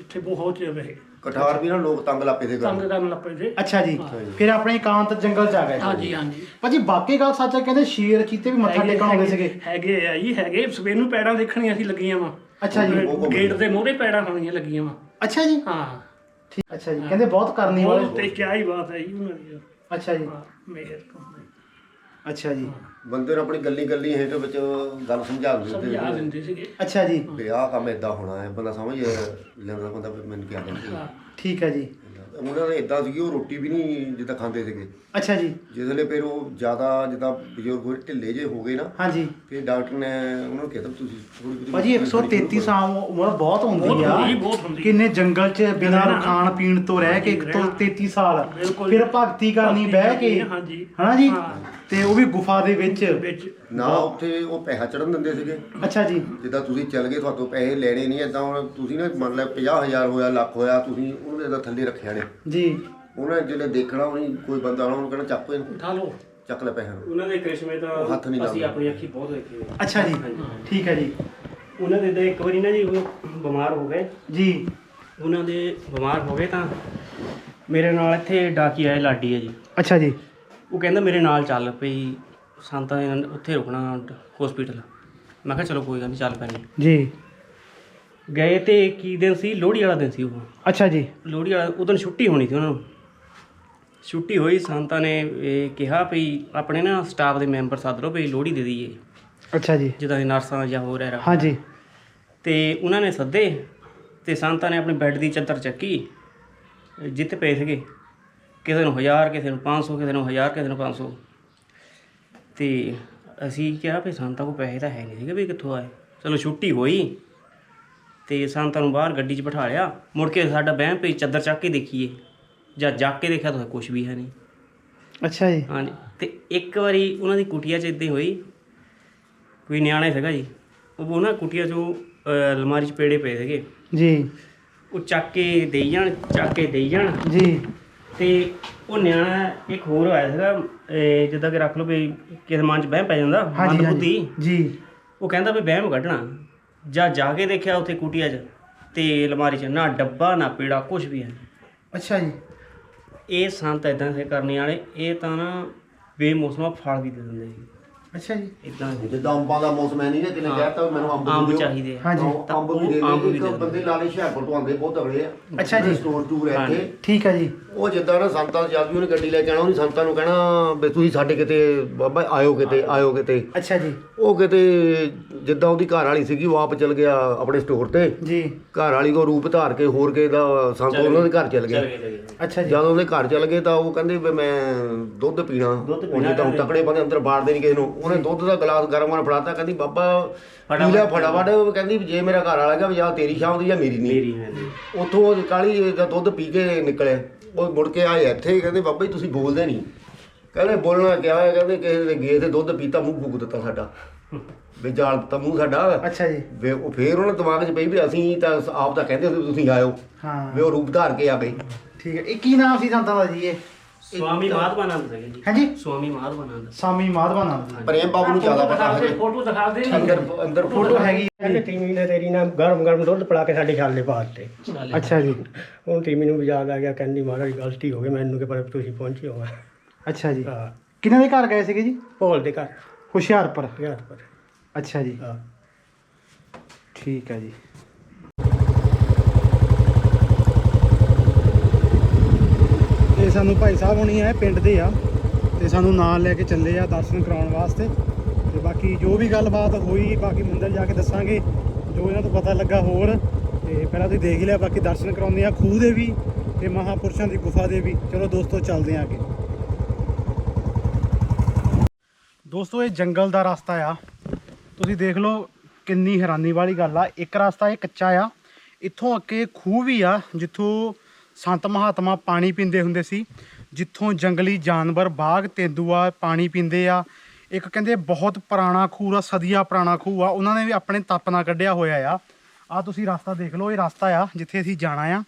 Speaker 3: ਇੱਥੇ ਬਹੁਤ ਚਿਰ ਰਹੇ
Speaker 2: ਕਠਾਰ ਵੀ ਨਾ ਲੋਕ ਤੰਗ ਲਾਪੇ ਦੇ
Speaker 3: ਤੰਗ
Speaker 2: ਕਰ
Speaker 3: ਕਰਨ ਲੱਗ ਪਏ ਸੀ
Speaker 1: ਅੱਛਾ ਜੀ। ਫਿਰ ਆਪਣੇ ਇਕਾਂਤ ਜੰਗਲ ਚ ਆ ਗਏ।
Speaker 3: ਹਾਂਜੀ ਹਾਂਜੀ।
Speaker 1: ਭਾਜੀ ਬਾਕੀ ਗੱਲ ਸੱਚ ਹੈ ਕਹਿੰਦੇ ਸ਼ੇਰ ਚੀਤੇ ਵੀ ਮੱਥਾ
Speaker 3: ਹੈਗੇ-
Speaker 1: ਟੇਕਣ ਆਉਂਦੇ ਸੀਗੇ।
Speaker 3: ਹੈਗੇ ਆ ਜੀ ਹੈਗੇ। ਸਵੇਰ ਨੂੰ ਪੈੜਾਂ ਦੇਖਣੀਆਂ ਸੀ ਲੱਗੀਆਂ ਵਾ।
Speaker 1: ਅੱਛਾ ਜੀ।
Speaker 3: ਗੇਟ ਦੇ ਮੋਹਰੇ ਪੈੜਾਂ ਹੋਣੀਆਂ ਲੱਗੀਆਂ ਵਾ।
Speaker 1: ਅੱਛਾ ਜੀ।
Speaker 3: ਹਾਂ।
Speaker 1: ਠੀਕ ਅੱਛਾ ਜੀ। ਕਹਿੰਦੇ ਬਹੁਤ ਕਰਨੀ ਵਾਲੇ।
Speaker 3: ਉਹ ਤੇ ਕਿਆ ਹੀ ਬਾਤ ਹੈ ਜੀ ਉਹਨਾਂ ਦੀ।
Speaker 1: ਅੱਛਾ ਜੀ।
Speaker 3: ਹਾਂ, ਮੇਰ
Speaker 1: ਅੱਛਾ ਜੀ।
Speaker 2: ਬੰਦੇ ਨੂੰ ਆਪਣੀ ਗੱਲੀ ਗੱਲੀ ਹੇਠ ਵਿੱਚ ਗੱਲ ਸਮਝਾ ਦਿੰਦੇ
Speaker 3: ਸਮਝਾ
Speaker 2: ਸੀ
Speaker 3: ਦਿੰਦੇ ਸੀਗੇ।
Speaker 1: ਅੱਛਾ ਜੀ।
Speaker 2: ਵੀ ਆਹ ਕੰਮ ਇਦਾਂ ਹੋਣਾ ਹੈ ਬੰਦਾ ਸਮਝ ਲੈਂਦਾ ਬੰਦਾ ਵੀ ਮੈਨੂੰ ਕੀ ਕਹਿੰਦੇ
Speaker 3: ਹਾਂ।
Speaker 1: ਠੀਕ ਹੈ ਜੀ।
Speaker 2: ਉਹਨਾਂ ਨੇ ਇਦਾਂ ਸੀਗੀ ਉਹ ਰੋਟੀ ਵੀ ਨਹੀਂ ਜਿੱਦਾਂ ਖਾਂਦੇ ਸੀਗੇ।
Speaker 1: ਅੱਛਾ ਜੀ।
Speaker 2: ਜਿਸਲੇ ਫਿਰ ਉਹ ਜ਼ਿਆਦਾ ਜਿੱਦਾਂ ਬਜ਼ੁਰਗ ਹੋਏ ਢਿੱਲੇ ਜੇ ਹੋ ਗਏ ਨਾ
Speaker 1: ਹਾਂਜੀ
Speaker 2: ਫਿਰ ਡਾਕਟਰ ਨੇ ਉਹਨਾਂ ਨੂੰ ਕਿਹਾ ਤੁਸੀਂ ਥੋੜੀ ਬਹੁਤੀ
Speaker 1: ਭਾਜੀ 133 ਸਾਲ ਉਮਰ ਬਹੁਤ ਹੁੰਦੀ
Speaker 3: ਬਹੁਤ
Speaker 1: ਆ।
Speaker 3: ਹੁੰਦੀ, ਬਹੁਤ ਹੁੰਦੀ।
Speaker 1: ਕਿੰਨੇ ਜੰਗਲ 'ਚ ਬਿਨਾਂ
Speaker 3: ਰਹਿਣਾ।
Speaker 1: ਖਾਣ ਪੀਣ ਤੋਂ ਰਹਿ ਕੇ
Speaker 3: ਰਹਿਣਾ।
Speaker 1: 133 ਸਾਲ।
Speaker 3: ਬਿਲਕੁਲ।
Speaker 1: ਫਿਰ ਭਗਤੀ ਕਰਨੀ ਬਹਿ ਕੇ।
Speaker 3: ਹਾਂਜੀ।
Speaker 1: ਹਨਾ ਜੀ?
Speaker 3: ਹਾਂ।
Speaker 1: ਤੇ ਉਹ ਵੀ ਗੁਫਾ ਦੇ ਵਿੱਚ?
Speaker 3: ਵਿੱਚ।
Speaker 2: ਨਾ ਉੱਥੇ ਉਹ ਪੈਸਾ ਚੜਨ ਦਿੰਦੇ ਸੀਗੇ।
Speaker 1: ਅੱਛਾ ਜੀ।
Speaker 2: ਜਿੱਦਾਂ ਤੁਸੀਂ ਚੱਲ ਗਏ ਤੁਹਾਡੇ ਪੈਸੇ ਲੈਣੇ ਨਹੀਂ ਏਦਾਂ ਹੁਣ ਤੁਸੀਂ ਨਾ ਮੰਨ ਲਿਆ 50000 ਹੋਇਆ ਲੱਖ ਹੋਇਆ ਤੁਸੀਂ ਉਹਨੇ ਦਾ ਥੱਲੇ ਰੱਖਿਆ ਨੇ।
Speaker 1: ਜੀ।
Speaker 2: ਉਹਨਾਂ ਜਿਹੜੇ ਦੇਖਣਾ ਉਹਨੇ ਕੋਈ ਬੰਦਾ ਆਉਣਾ ਉਹਨੂੰ ਕਹਿਣਾ ਚੱਕ ਇਹਨੂੰ
Speaker 3: ਉਠਾ ਲਓ।
Speaker 2: ਚੱਕ ਲੈ ਪੈਸੇ ਨੂੰ
Speaker 4: ਉਹਨਾਂ ਦੇ ਕ੍ਰਿਸ਼ਮੇ ਤਾਂ
Speaker 2: ਉਹ ਹੱਥ ਨਹੀਂ
Speaker 4: ਅਸੀਂ
Speaker 2: ਲਾਉਂਦੇ।
Speaker 4: ਆਪਣੀ ਅੱਖੀ ਬਹੁਤ ਦੇਖੇ।
Speaker 1: ਅੱਛਾ ਜੀ। ਠੀਕ ਹੈ ਜੀ।
Speaker 4: ਉਹਨਾਂ ਦੇ ਤਾਂ ਇੱਕ ਵਾਰੀ ਨਾ ਜੀ ਉਹ ਬਿਮਾਰ ਹੋ ਗਏ।
Speaker 1: ਜੀ।
Speaker 4: ਉਹਨਾਂ ਦੇ ਬਿਮਾਰ ਹੋ ਗਏ ਤਾਂ ਮੇਰੇ ਨਾਲ ਇੱਥੇ ਡਾਕੀ ਆਏ ਲਾਡੀ ਹੈ ਜੀ।
Speaker 1: ਅੱਛਾ ਜੀ।
Speaker 4: ਉਹ ਕਹਿੰਦਾ ਮੇਰੇ ਨਾਲ ਚੱਲ ਪਈ ਸੰਤਾਂ ਦੇ ਨਾਲ ਉੱਥੇ ਰੁਕਣਾ ਹਸਪੀਟਲ ਮੈਂ ਕਿਹਾ ਚਲੋ ਕੋਈ ਗੱਲ ਨਹੀਂ ਚੱਲ ਪੈਣੇ।
Speaker 1: ਜੀ।
Speaker 4: ਗਏ ਤੇ ਕੀ ਦਿਨ ਸੀ? ਲੋਹੜੀ ਵਾਲਾ ਦਿਨ ਸੀ ਉਹ।
Speaker 1: ਅੱਛਾ ਜੀ।
Speaker 4: ਲੋਹੜੀ ਵਾਲਾ ਉਦੋਂ ਛੁੱਟੀ ਹੋਣੀ ਸੀ ਉਹਨਾਂ ਨੂੰ। ਛੁੱਟੀ ਹੋਈ ਸੰਤਾਂ ਨੇ ਇਹ ਕਿਹਾ ਵੀ ਆਪਣੇ ਨਾ ਸਟਾਫ ਦੇ ਮੈਂਬਰ ਸੱਦ ਲਓ ਵੀ ਲੋਹੜੀ ਦੇ ਦਈਏ।
Speaker 1: ਅੱਛਾ ਜੀ।
Speaker 4: ਜਿੱਦਾਂ ਦੀ ਨਰਸਾਂ ਜਾਂ ਹੋਰ ਐਰਾ
Speaker 1: ਹਾਂਜੀ
Speaker 4: ਤੇ ਉਹਨਾਂ ਨੇ ਸੱਦੇ ਤੇ ਸੰਤਾਂ ਨੇ ਆਪਣੇ ਬੈੱਡ ਦੀ ਚੱਦਰ ਚੱਕੀ ਜਿੱਥੇ ਪਏ ਸੀਗੇ। ਕਿਸੇ ਨੂੰ 1000 ਕਿਸੇ ਨੂੰ 500 ਕਿਸੇ ਨੂੰ 1000 ਕਿਸੇ ਨੂੰ 500 ਤੇ ਅਸੀਂ ਕਿਹਾ ਵੀ ਸੰਤਾਂ ਕੋਲ ਪੈਸੇ ਤਾਂ ਹੈ ਨਹੀਂ ਸੀਗੇ ਵੀ ਕਿੱਥੋਂ ਆਏ। ਚਲੋ ਛੁੱਟੀ ਹੋਈ ਤੇ ਸੰਤਾਂ ਨੂੰ ਬਾਹਰ ਗੱਡੀ 'ਚ ਬਿਠਾ ਲਿਆ। ਮੁੜ ਕੇ ਸਾਡਾ ਬਹਿਮ ਪਈ ਚੱਦਰ ਚੱਕ ਕੇ ਦੇਖੀਏ। ਜਾਂ ਜਾ ਕੇ ਦੇਖਿਆ ਤਾਂ ਕੁਝ ਵੀ ਹੈ ਨਹੀਂ।
Speaker 1: ਅੱਛਾ ਜੀ।
Speaker 4: ਹਾਂਜੀ। ਤੇ ਇੱਕ ਵਾਰੀ ਉਹਨਾਂ ਦੀ ਕੁਟੀਆ 'ਚ ਇਦਾਂ ਹੋਈ। ਕੋਈ ਨਿਆਣਾ ਸੀਗਾ ਜੀ। ਉਹ ਨਾ ਕੁਟੀਆ 'ਚੋਂ ਅਲਮਾਰੀ 'ਚ ਪੇੜੇ ਪਏ ਸੀਗੇ।
Speaker 1: ਜੀ।
Speaker 4: ਉਹ ਚੱਕ ਕੇ ਦੇਈ ਜਾਣ ਚੱਕ ਕੇ ਦੇਈ ਜਾਣ।
Speaker 1: ਜੀ।
Speaker 4: ਤੇ ਉਹ ਨਿਆਣਾ ਇੱਕ ਹੋਰ ਆਇਆ ਸੀਗਾ ਇਹ ਜਿੱਦਾਂ ਕਿ ਰੱਖ ਲਓ ਵੀ ਕਿਸੇ ਮਨ 'ਚ ਵਹਿਮ ਪੈ ਜਾਂਦਾ
Speaker 1: ਹਾਂਜੀ ਹਾਂਜੀ। ਜੀ।
Speaker 4: ਉਹ ਕਹਿੰਦਾ ਵੀ ਵਹਿਮ ਕੱਢਣਾ ਜਾਂ ਜਾ ਕੇ ਦੇਖਿਆ ਉੱਥੇ ਕੁਟੀਆ 'ਚ ਤੇ ਅਲਮਾਰੀ 'ਚ ਨਾ ਡੱਬਾ ਨਾ ਪੇੜਾ ਕੁਝ ਵੀ ਹੈ। ਨਹੀਂ।
Speaker 1: ਅੱਛਾ ਜੀ।
Speaker 4: ਇਹ ਸੰਤ ਇਦਾਂ ਦੇ ਕਰਨੇ ਵਾਲੇ ਇਹ ਤਾਂ ਨਾ ਬੇਮੌਸਮਾ ਫਲ ਵੀ ਦੇ ਦਿੰਦੇ ਸੀ।
Speaker 1: ਅੱਛਾ ਜੀ।
Speaker 4: ਇਦਾਂ
Speaker 2: ਜਿੱਦਾਂ ਅੰਬਾਂ ਦਾ ਮੌਸਮ ਹੈ ਨਹੀਂ ਨਾ ਕਿਨੇ ਕਹਿਤਾ ਵੀ ਮੈਨੂੰ ਅੰਬ
Speaker 4: ਅੰਬ
Speaker 2: ਦਿਓ।
Speaker 4: ਚਾਹੀਦੇ ਆ।
Speaker 1: ਹਾਂਜੀ।
Speaker 2: ਉਹ ਅੰਬ ਵੀ ਦੇ
Speaker 4: ਅੰਬ
Speaker 2: ਦੇ
Speaker 4: ਵੀ
Speaker 2: ਇੱਕ। ਬੰਦੇ ਲਾਲੇ ਹੁਸ਼ਿਆਰਪੁਰ ਤੋਂ ਆਉਂਦੇ ਬਹੁਤ ਤਗੜੇ ਆ।
Speaker 1: ਅੱਛਾ ਜੀ।
Speaker 2: ਸਟੋਰ ਟੂਰ
Speaker 4: ਹਾਂਜੀ।
Speaker 2: ਇੱਥੇ।
Speaker 1: ਠੀਕ ਹੈ ਜੀ।
Speaker 2: ਉਹ ਜਿੱਦਾਂ ਨਾ ਸੰਤਾਂ ਨੂੰ ਜਦ ਵੀ ਉਹਨੇ ਗੱਡੀ ਲੈ ਕੇ ਆਣਾ ਉਹਨੇ ਸੰਤਾਂ ਨੂੰ ਕਹਿਣਾ ਵੀ ਤੁਸੀਂ ਸਾਡੇ ਕਿਤੇ ਬਾਬਾ ਆਇਓ ਕਿਤੇ ਆਇਓ ਕਿਤੇ।
Speaker 1: ਅੱਛਾ ਜੀ।
Speaker 2: ਉਹ ਕਿਤੇ ਜਿੱਦਾਂ ਉਹਦੀ ਘਰ ਵਾਲੀ ਸੀਗੀ ਉਹ ਆਪ ਚਲ ਗਿਆ ਆਪਣੇ ਸਟੋਰ ਤੇ।
Speaker 1: ਜੀ।
Speaker 2: ਘਰ ਵਾਲੀ ਕੋ ਰੂਪ ਧਾਰ ਕੇ ਹੋਰ ਕੇ ਦਾ ਸੰਤ ਉਹਨਾਂ ਦੇ ਘਰ ਚਲ ਗਿਆ
Speaker 1: ਅੱਛਾ ਜੀ।
Speaker 2: ਜਦੋਂ ਉਹਦੇ ਘਰ ਚਲ ਗਏ ਤਾਂ ਉਹ ਕਹਿੰਦੇ ਵੀ ਮੈਂ ਦੁੱਧ ਪੀਣਾ।
Speaker 4: ਦੁੱਧ
Speaker 2: ਉਹ
Speaker 4: ਪੀਣਾ
Speaker 2: ਹੁਣ ਤਕੜੇ ਬੰਦੇ ਅੰਦਰ ਬਾੜਦੇ ਨਹੀਂ ਕਿਸੇ ਨੂੰ। ਉਹਨੇ ਦੁੱਧ ਦਾ ਗਲਾਸ ਗਰਮ ਗਰਮ ਫੜਾਤਾ ਕਹਿੰਦੀ ਬਾਬਾ ਪੀ ਲਿਆ ਫਟਾਫਟ ਉਹ ਕਹਿੰਦੀ ਵੀ ਜੇ ਮੇਰਾ ਘਰ ਵਾਲਾ ਗਿਆ ਵੀ ਜਾਂ ਤੇਰੀ ਸ਼ਾਮ ਦੀ ਜਾਂ ਮੇਰੀ ਨਹੀਂ।
Speaker 4: ਮੇਰੀ ਹੈ ਜੀ।
Speaker 2: ਉੱਥੋਂ ਉਹ ਕਾਲੀ ਦਾ ਦੁੱਧ ਪੀ ਕੇ ਨਿਕਲੇ ਉਹ ਮੁੜ ਕੇ ਆਏ ਇੱਥੇ ਕਹਿੰਦੇ ਬਾਬਾ ਜੀ ਤੁਸੀਂ ਬੋਲਦੇ ਨਹੀਂ। ਕਹਿੰਦੇ ਬੋਲਣਾ ਕਿਆ ਹੈ ਕਹਿੰਦੇ ਕਿਸੇ ਦੇ ਗਏ ਤੇ ਦੁੱਧ ਪੀਤਾ ਮੂੰਹ ਫੂਕ ਦਿੱਤਾ ਸਾਡਾ। ਵੀ ਜਾਲ ਦਿੱਤਾ ਮੂੰਹ ਸਾਡਾ।
Speaker 1: ਅੱਛਾ ਜੀ।
Speaker 2: ਵੀ ਉਹ ਫੇਰ ਉਹਨਾਂ ਦਿਮਾਗ 'ਚ ਪਈ ਵੀ ਅਸੀਂ ਤਾਂ ਆਪ ਤਾਂ ਕਹਿੰਦੇ ਸੀ ਤੁਸੀਂ ਆਇਓ।
Speaker 1: ਹਾਂ।
Speaker 2: ਵੀ ਉਹ ਰੂਪ ਧਾਰ ਕੇ ਆ ਗਏ।
Speaker 1: ਠੀਕ ਹੈ। ਇਹ ਕੀ ਨਾਮ ਸੀ ਸੰਤਾਂ ਦਾ ਜੀ ਇਹ?
Speaker 4: ਸਵਾਮੀ ਮਾਧਵਾਨੰਦ ਸੀਗੇ ਜੀ।
Speaker 1: ਹਾਂਜੀ?
Speaker 4: ਸਵਾਮੀ ਮਾਧਵਾਨੰਦ।
Speaker 1: ਸਾਮੀ ਮਾਧਵਾਨੰਦ।
Speaker 2: ਪ੍ਰੇਮ ਬਾਬੂ ਨੂੰ ਜ਼ਿਆਦਾ ਪਤਾ ਹੈ
Speaker 3: ਫੋਟੋ ਦਿਖਾ ਦੇ
Speaker 2: ਅੰਦਰ ਅੰਦਰ
Speaker 1: ਫੋਟੋ ਹੈਗੀ ਹੈ।
Speaker 5: ਕਹਿੰਦੇ ਟੀਮੀ ਨੇ ਤੇਰੀ ਨਾ ਗਰਮ ਗਰਮ ਦੁੱਧ ਪਿਲਾ ਕੇ ਸਾਡੇ ਛਾਲੇ ਪਾ ਦਿੱਤੇ।
Speaker 1: ਅੱਛਾ ਜੀ।
Speaker 5: ਉਹ ਟੀਮੀ ਨੂੰ ਵੀ ਯਾਦ ਆ ਗਿਆ ਕਹਿੰਦੀ ਮਹਾਰਾਜ ਗਲਤੀ ਹੋ ਗਈ ਮੈਨੂੰ ਕਿ ਪਰ ਤੁਸੀਂ ਪਹੁੰਚੇ ਹੋ।
Speaker 1: ਅੱਛਾ ਜੀ।
Speaker 5: ਹਾਂ।
Speaker 1: ਕਿਹਨਾਂ ਦੇ ਘਰ ਗਏ ਸੀਗੇ ਜੀ?
Speaker 5: ਭੋਲ ਦੇ ਘਰ।
Speaker 1: ਹੁਸ਼ਿਆਰਪੁਰ।
Speaker 5: ਪਰ
Speaker 1: ਅੱਛਾ ਜੀ।
Speaker 5: ਹਾਂ।
Speaker 1: ਠੀਕ ਹੈ ਜੀ। ਇਹ ਸਾਨੂੰ ਭਾਈ ਸਾਹਿਬ ਹੋਣੀ ਹੈ ਪਿੰਡ ਦੇ ਆ, ਤੇ ਸਾਨੂੰ ਨਾਲ ਲੈ ਕੇ ਚੱਲੇ ਆ ਦਰਸ਼ਨ ਕਰਾਉਣ ਵਾਸਤੇ। ਤੇ ਬਾਕੀ ਜੋ ਵੀ ਗੱਲਬਾਤ ਹੋਈ, ਬਾਕੀ ਮੰਦਰ ਜਾ ਕੇ ਦੱਸਾਂਗੇ, ਜੋ ਇਹਨਾਂ ਤੋਂ ਪਤਾ ਲੱਗਾ ਹੋਰ। ਤੇ ਪਹਿਲਾਂ ਤੁਸੀਂ ਦੇਖ ਲਿਆ, ਬਾਕੀ ਦਰਸ਼ਨ ਕਰਾਉਂਦੇ ਆ ਖੂਹ ਦੇ ਵੀ ਤੇ ਮਹਾਪੁਰਸ਼ਾਂ ਦੀ ਗੁਫਾ ਦੇ ਵੀ। ਚਲੋ ਦੋਸਤੋ, ਚੱਲਦੇ ਆ ਅੱਗੇ। ਦੋਸਤੋ, ਇਹ ਜੰਗਲ ਦਾ ਰਸਤਾ ਆ। ਤੁਸੀਂ ਦੇਖ ਲਓ, ਕਿੰਨੀ ਹੈਰਾਨੀ ਵਾਲੀ ਗੱਲ ਆ। ਇੱਕ ਰਸਤਾ ਇਹ ਕੱਚਾ ਆ। ਇੱਥੋਂ ਅੱਗੇ ਖੂਹ ਵੀ ਆ, ਜਿੱਥੋਂ ਸੰਤ ਮਹਾਤਮਾ ਪਾਣੀ ਪੀਂਦੇ ਹੁੰਦੇ ਸੀ, ਜਿੱਥੋਂ ਜੰਗਲੀ ਜਾਨਵਰ ਬਾਘ ਤੇਂਦੂਆ ਪਾਣੀ ਪੀਂਦੇ ਆ। ਇੱਕ ਕਹਿੰਦੇ ਬਹੁਤ ਪੁਰਾਣਾ ਖੂਹ ਆ, ਸਦੀਆਂ ਪੁਰਾਣਾ ਖੂਹ ਆ, ਉਹਨਾਂ ਨੇ ਵੀ ਆਪਣੇ ਤਪ ਨਾਲ ਕੱਢਿਆ ਹੋਇਆ ਆ। ਆ ਤੁਸੀਂ ਰਸਤਾ ਦੇਖ ਲਓ, ਇਹ ਰਸਤਾ ਆ ਜਿੱਥੇ ਅਸੀਂ ਜਾਣਾ ਆ।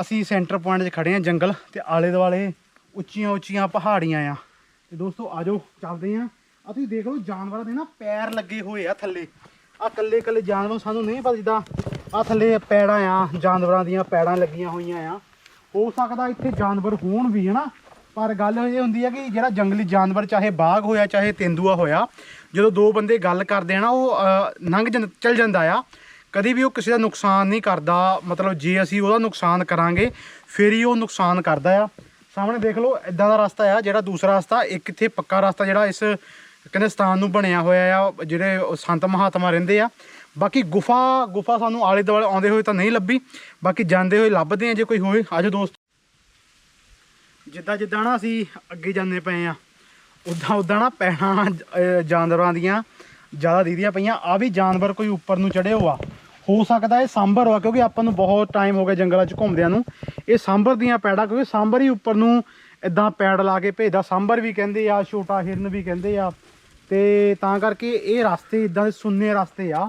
Speaker 1: ਅਸੀਂ ਸੈਂਟਰ ਪੁਆਇੰਟ 'ਚ ਖੜੇ ਆ ਜੰਗਲ ਤੇ ਆਲੇ ਦੁਆਲੇ ਉੱਚੀਆਂ ਉੱਚੀਆਂ ਪਹਾੜੀਆਂ ਆ। ਤੇ ਦੋਸਤੋ ਆਜੋ ਚੱਲਦੇ ਆ। ਆ ਤੁਸੀਂ ਦੇਖ ਲਓ, ਜਾਨਵਰਾਂ ਦੇ ਨਾ ਪੈਰ ਲੱਗੇ ਹੋਏ ਆ ਥੱਲੇ। ਆ ਕੱਲੇ ਕੱਲੇ ਜਾਨਵਰ ਸਾਨੂੰ ਨਹੀਂ ਪਤਾ ਜਿੱਦਾਂ ਆ ਥੱਲੇ ਪੈੜਾਂ ਆ ਜਾਨਵਰਾਂ ਦੀਆਂ ਪੈੜਾਂ ਲੱਗੀਆਂ ਹੋਈਆਂ ਆ। ਹੋ ਸਕਦਾ ਇੱਥੇ ਜਾਨਵਰ ਹੋਣ ਵੀ ਹਨਾ? ਪਰ ਗੱਲ ਇਹ ਹੁੰਦੀ ਆ ਕਿ ਜਿਹੜਾ ਜੰਗਲੀ ਜਾਨਵਰ ਚਾਹੇ ਬਾਗ ਹੋਇਆ ਚਾਹੇ ਤੇਂਦੂਆ ਹੋਇਆ ਜਦੋਂ ਦੋ ਬੰਦੇ ਗੱਲ ਕਰਦੇ ਆ ਨਾ ਉਹ ਅ, ਲੰਘ ਜਾਂ ਚੱਲ ਜਾਂਦਾ ਆ। ਕਦੀ ਵੀ ਉਹ ਕਿਸੇ ਦਾ ਨੁਕਸਾਨ ਨਹੀਂ ਕਰਦਾ ਮਤਲਬ ਜੇ ਅਸੀਂ ਉਹਦਾ ਨੁਕਸਾਨ ਕਰਾਂਗੇ ਫਿਰ ਹੀ ਉਹ ਨੁਕਸਾਨ ਕਰਦਾ ਆ। ਸਾਹਮਣੇ ਦੇਖ ਲਓ ਇਦਾਂ ਦਾ ਰਸਤਾ ਆ ਜਿਹੜਾ ਦੂਸਰਾ ਰਸਤਾ ਇੱਕ ਇੱਥੇ ਪੱਕਾ ਰਸਤਾ ਜਿਹੜਾ ਇਸ ਕਹਿੰਦੇ ਸਥਾਨ ਨੂੰ ਬਣਿਆ ਹੋਇਆ ਆ ਜਿਹੜੇ ਸੰਤ ਮਹਾਤਮਾ ਰਹਿੰਦੇ ਆ। ਬਾਕੀ ਗੁਫਾ ਗੁਫਾ ਸਾਨੂੰ ਆਲੇ ਦੁਆਲੇ ਆਉਂਦੇ ਹੋਏ ਤਾਂ ਨਹੀਂ ਲੱਭੀ। ਬਾਕੀ ਜਾਂਦੇ ਹੋਏ ਲੱਭਦੇ ਆ ਜੇ ਕੋਈ ਹੋਏ। ਆਜੋ ਦੋਸਤ। ਜਿੱਦਾਂ ਜਿੱਦਾਂ ਨਾ ਅਸੀਂ ਅੱਗੇ ਜਾਂਦੇ ਪਏ ਆ ਉਦਾਂ ਉਦਾਂ ਨਾ ਪੈਣਾ ਜਾਨਵਰਾਂ ਦੀਆਂ ਜ਼ਿਆਦਾ ਦੀਦੀਆਂ ਪਈਆਂ। ਆ ਵੀ ਜਾਨਵਰ ਕੋਈ ਉੱਪਰ ਨੂੰ ਚੜ੍ਹੇ ਹੋਆ। ਹੋ ਸਕਦਾ ਇਹ ਸਾਂਭਰ ਹੋਆ, ਕਿਉਂਕਿ ਆਪਾਂ ਨੂੰ ਬਹੁਤ ਟਾਈਮ ਹੋ ਗਿਆ ਜੰਗਲਾਂ 'ਚ ਘੁੰਮਦਿਆਂ ਨੂੰ। ਇਹ ਸਾਂਭਰ ਦੀਆਂ ਪੈੜਾਂ, ਕਿਉਂਕਿ ਸਾਂਭਰ ਹੀ ਉੱਪਰ ਨੂੰ ਇਦਾਂ ਪੈੜ ਲਾ ਕੇ ਭੇਜਦਾ। ਸਾਂਭਰ ਵੀ ਕਹਿੰਦੇ ਆ, ਛੋਟਾ ਹਿਰਨ ਵੀ ਕਹਿੰਦੇ ਆ। ਤੇ ਤਾਂ ਕਰਕੇ ਇਹ ਰਸਤੇ ਇਦਾਂ ਦੇ ਸੁੰਨੇ ਰਸਤੇ ਆ।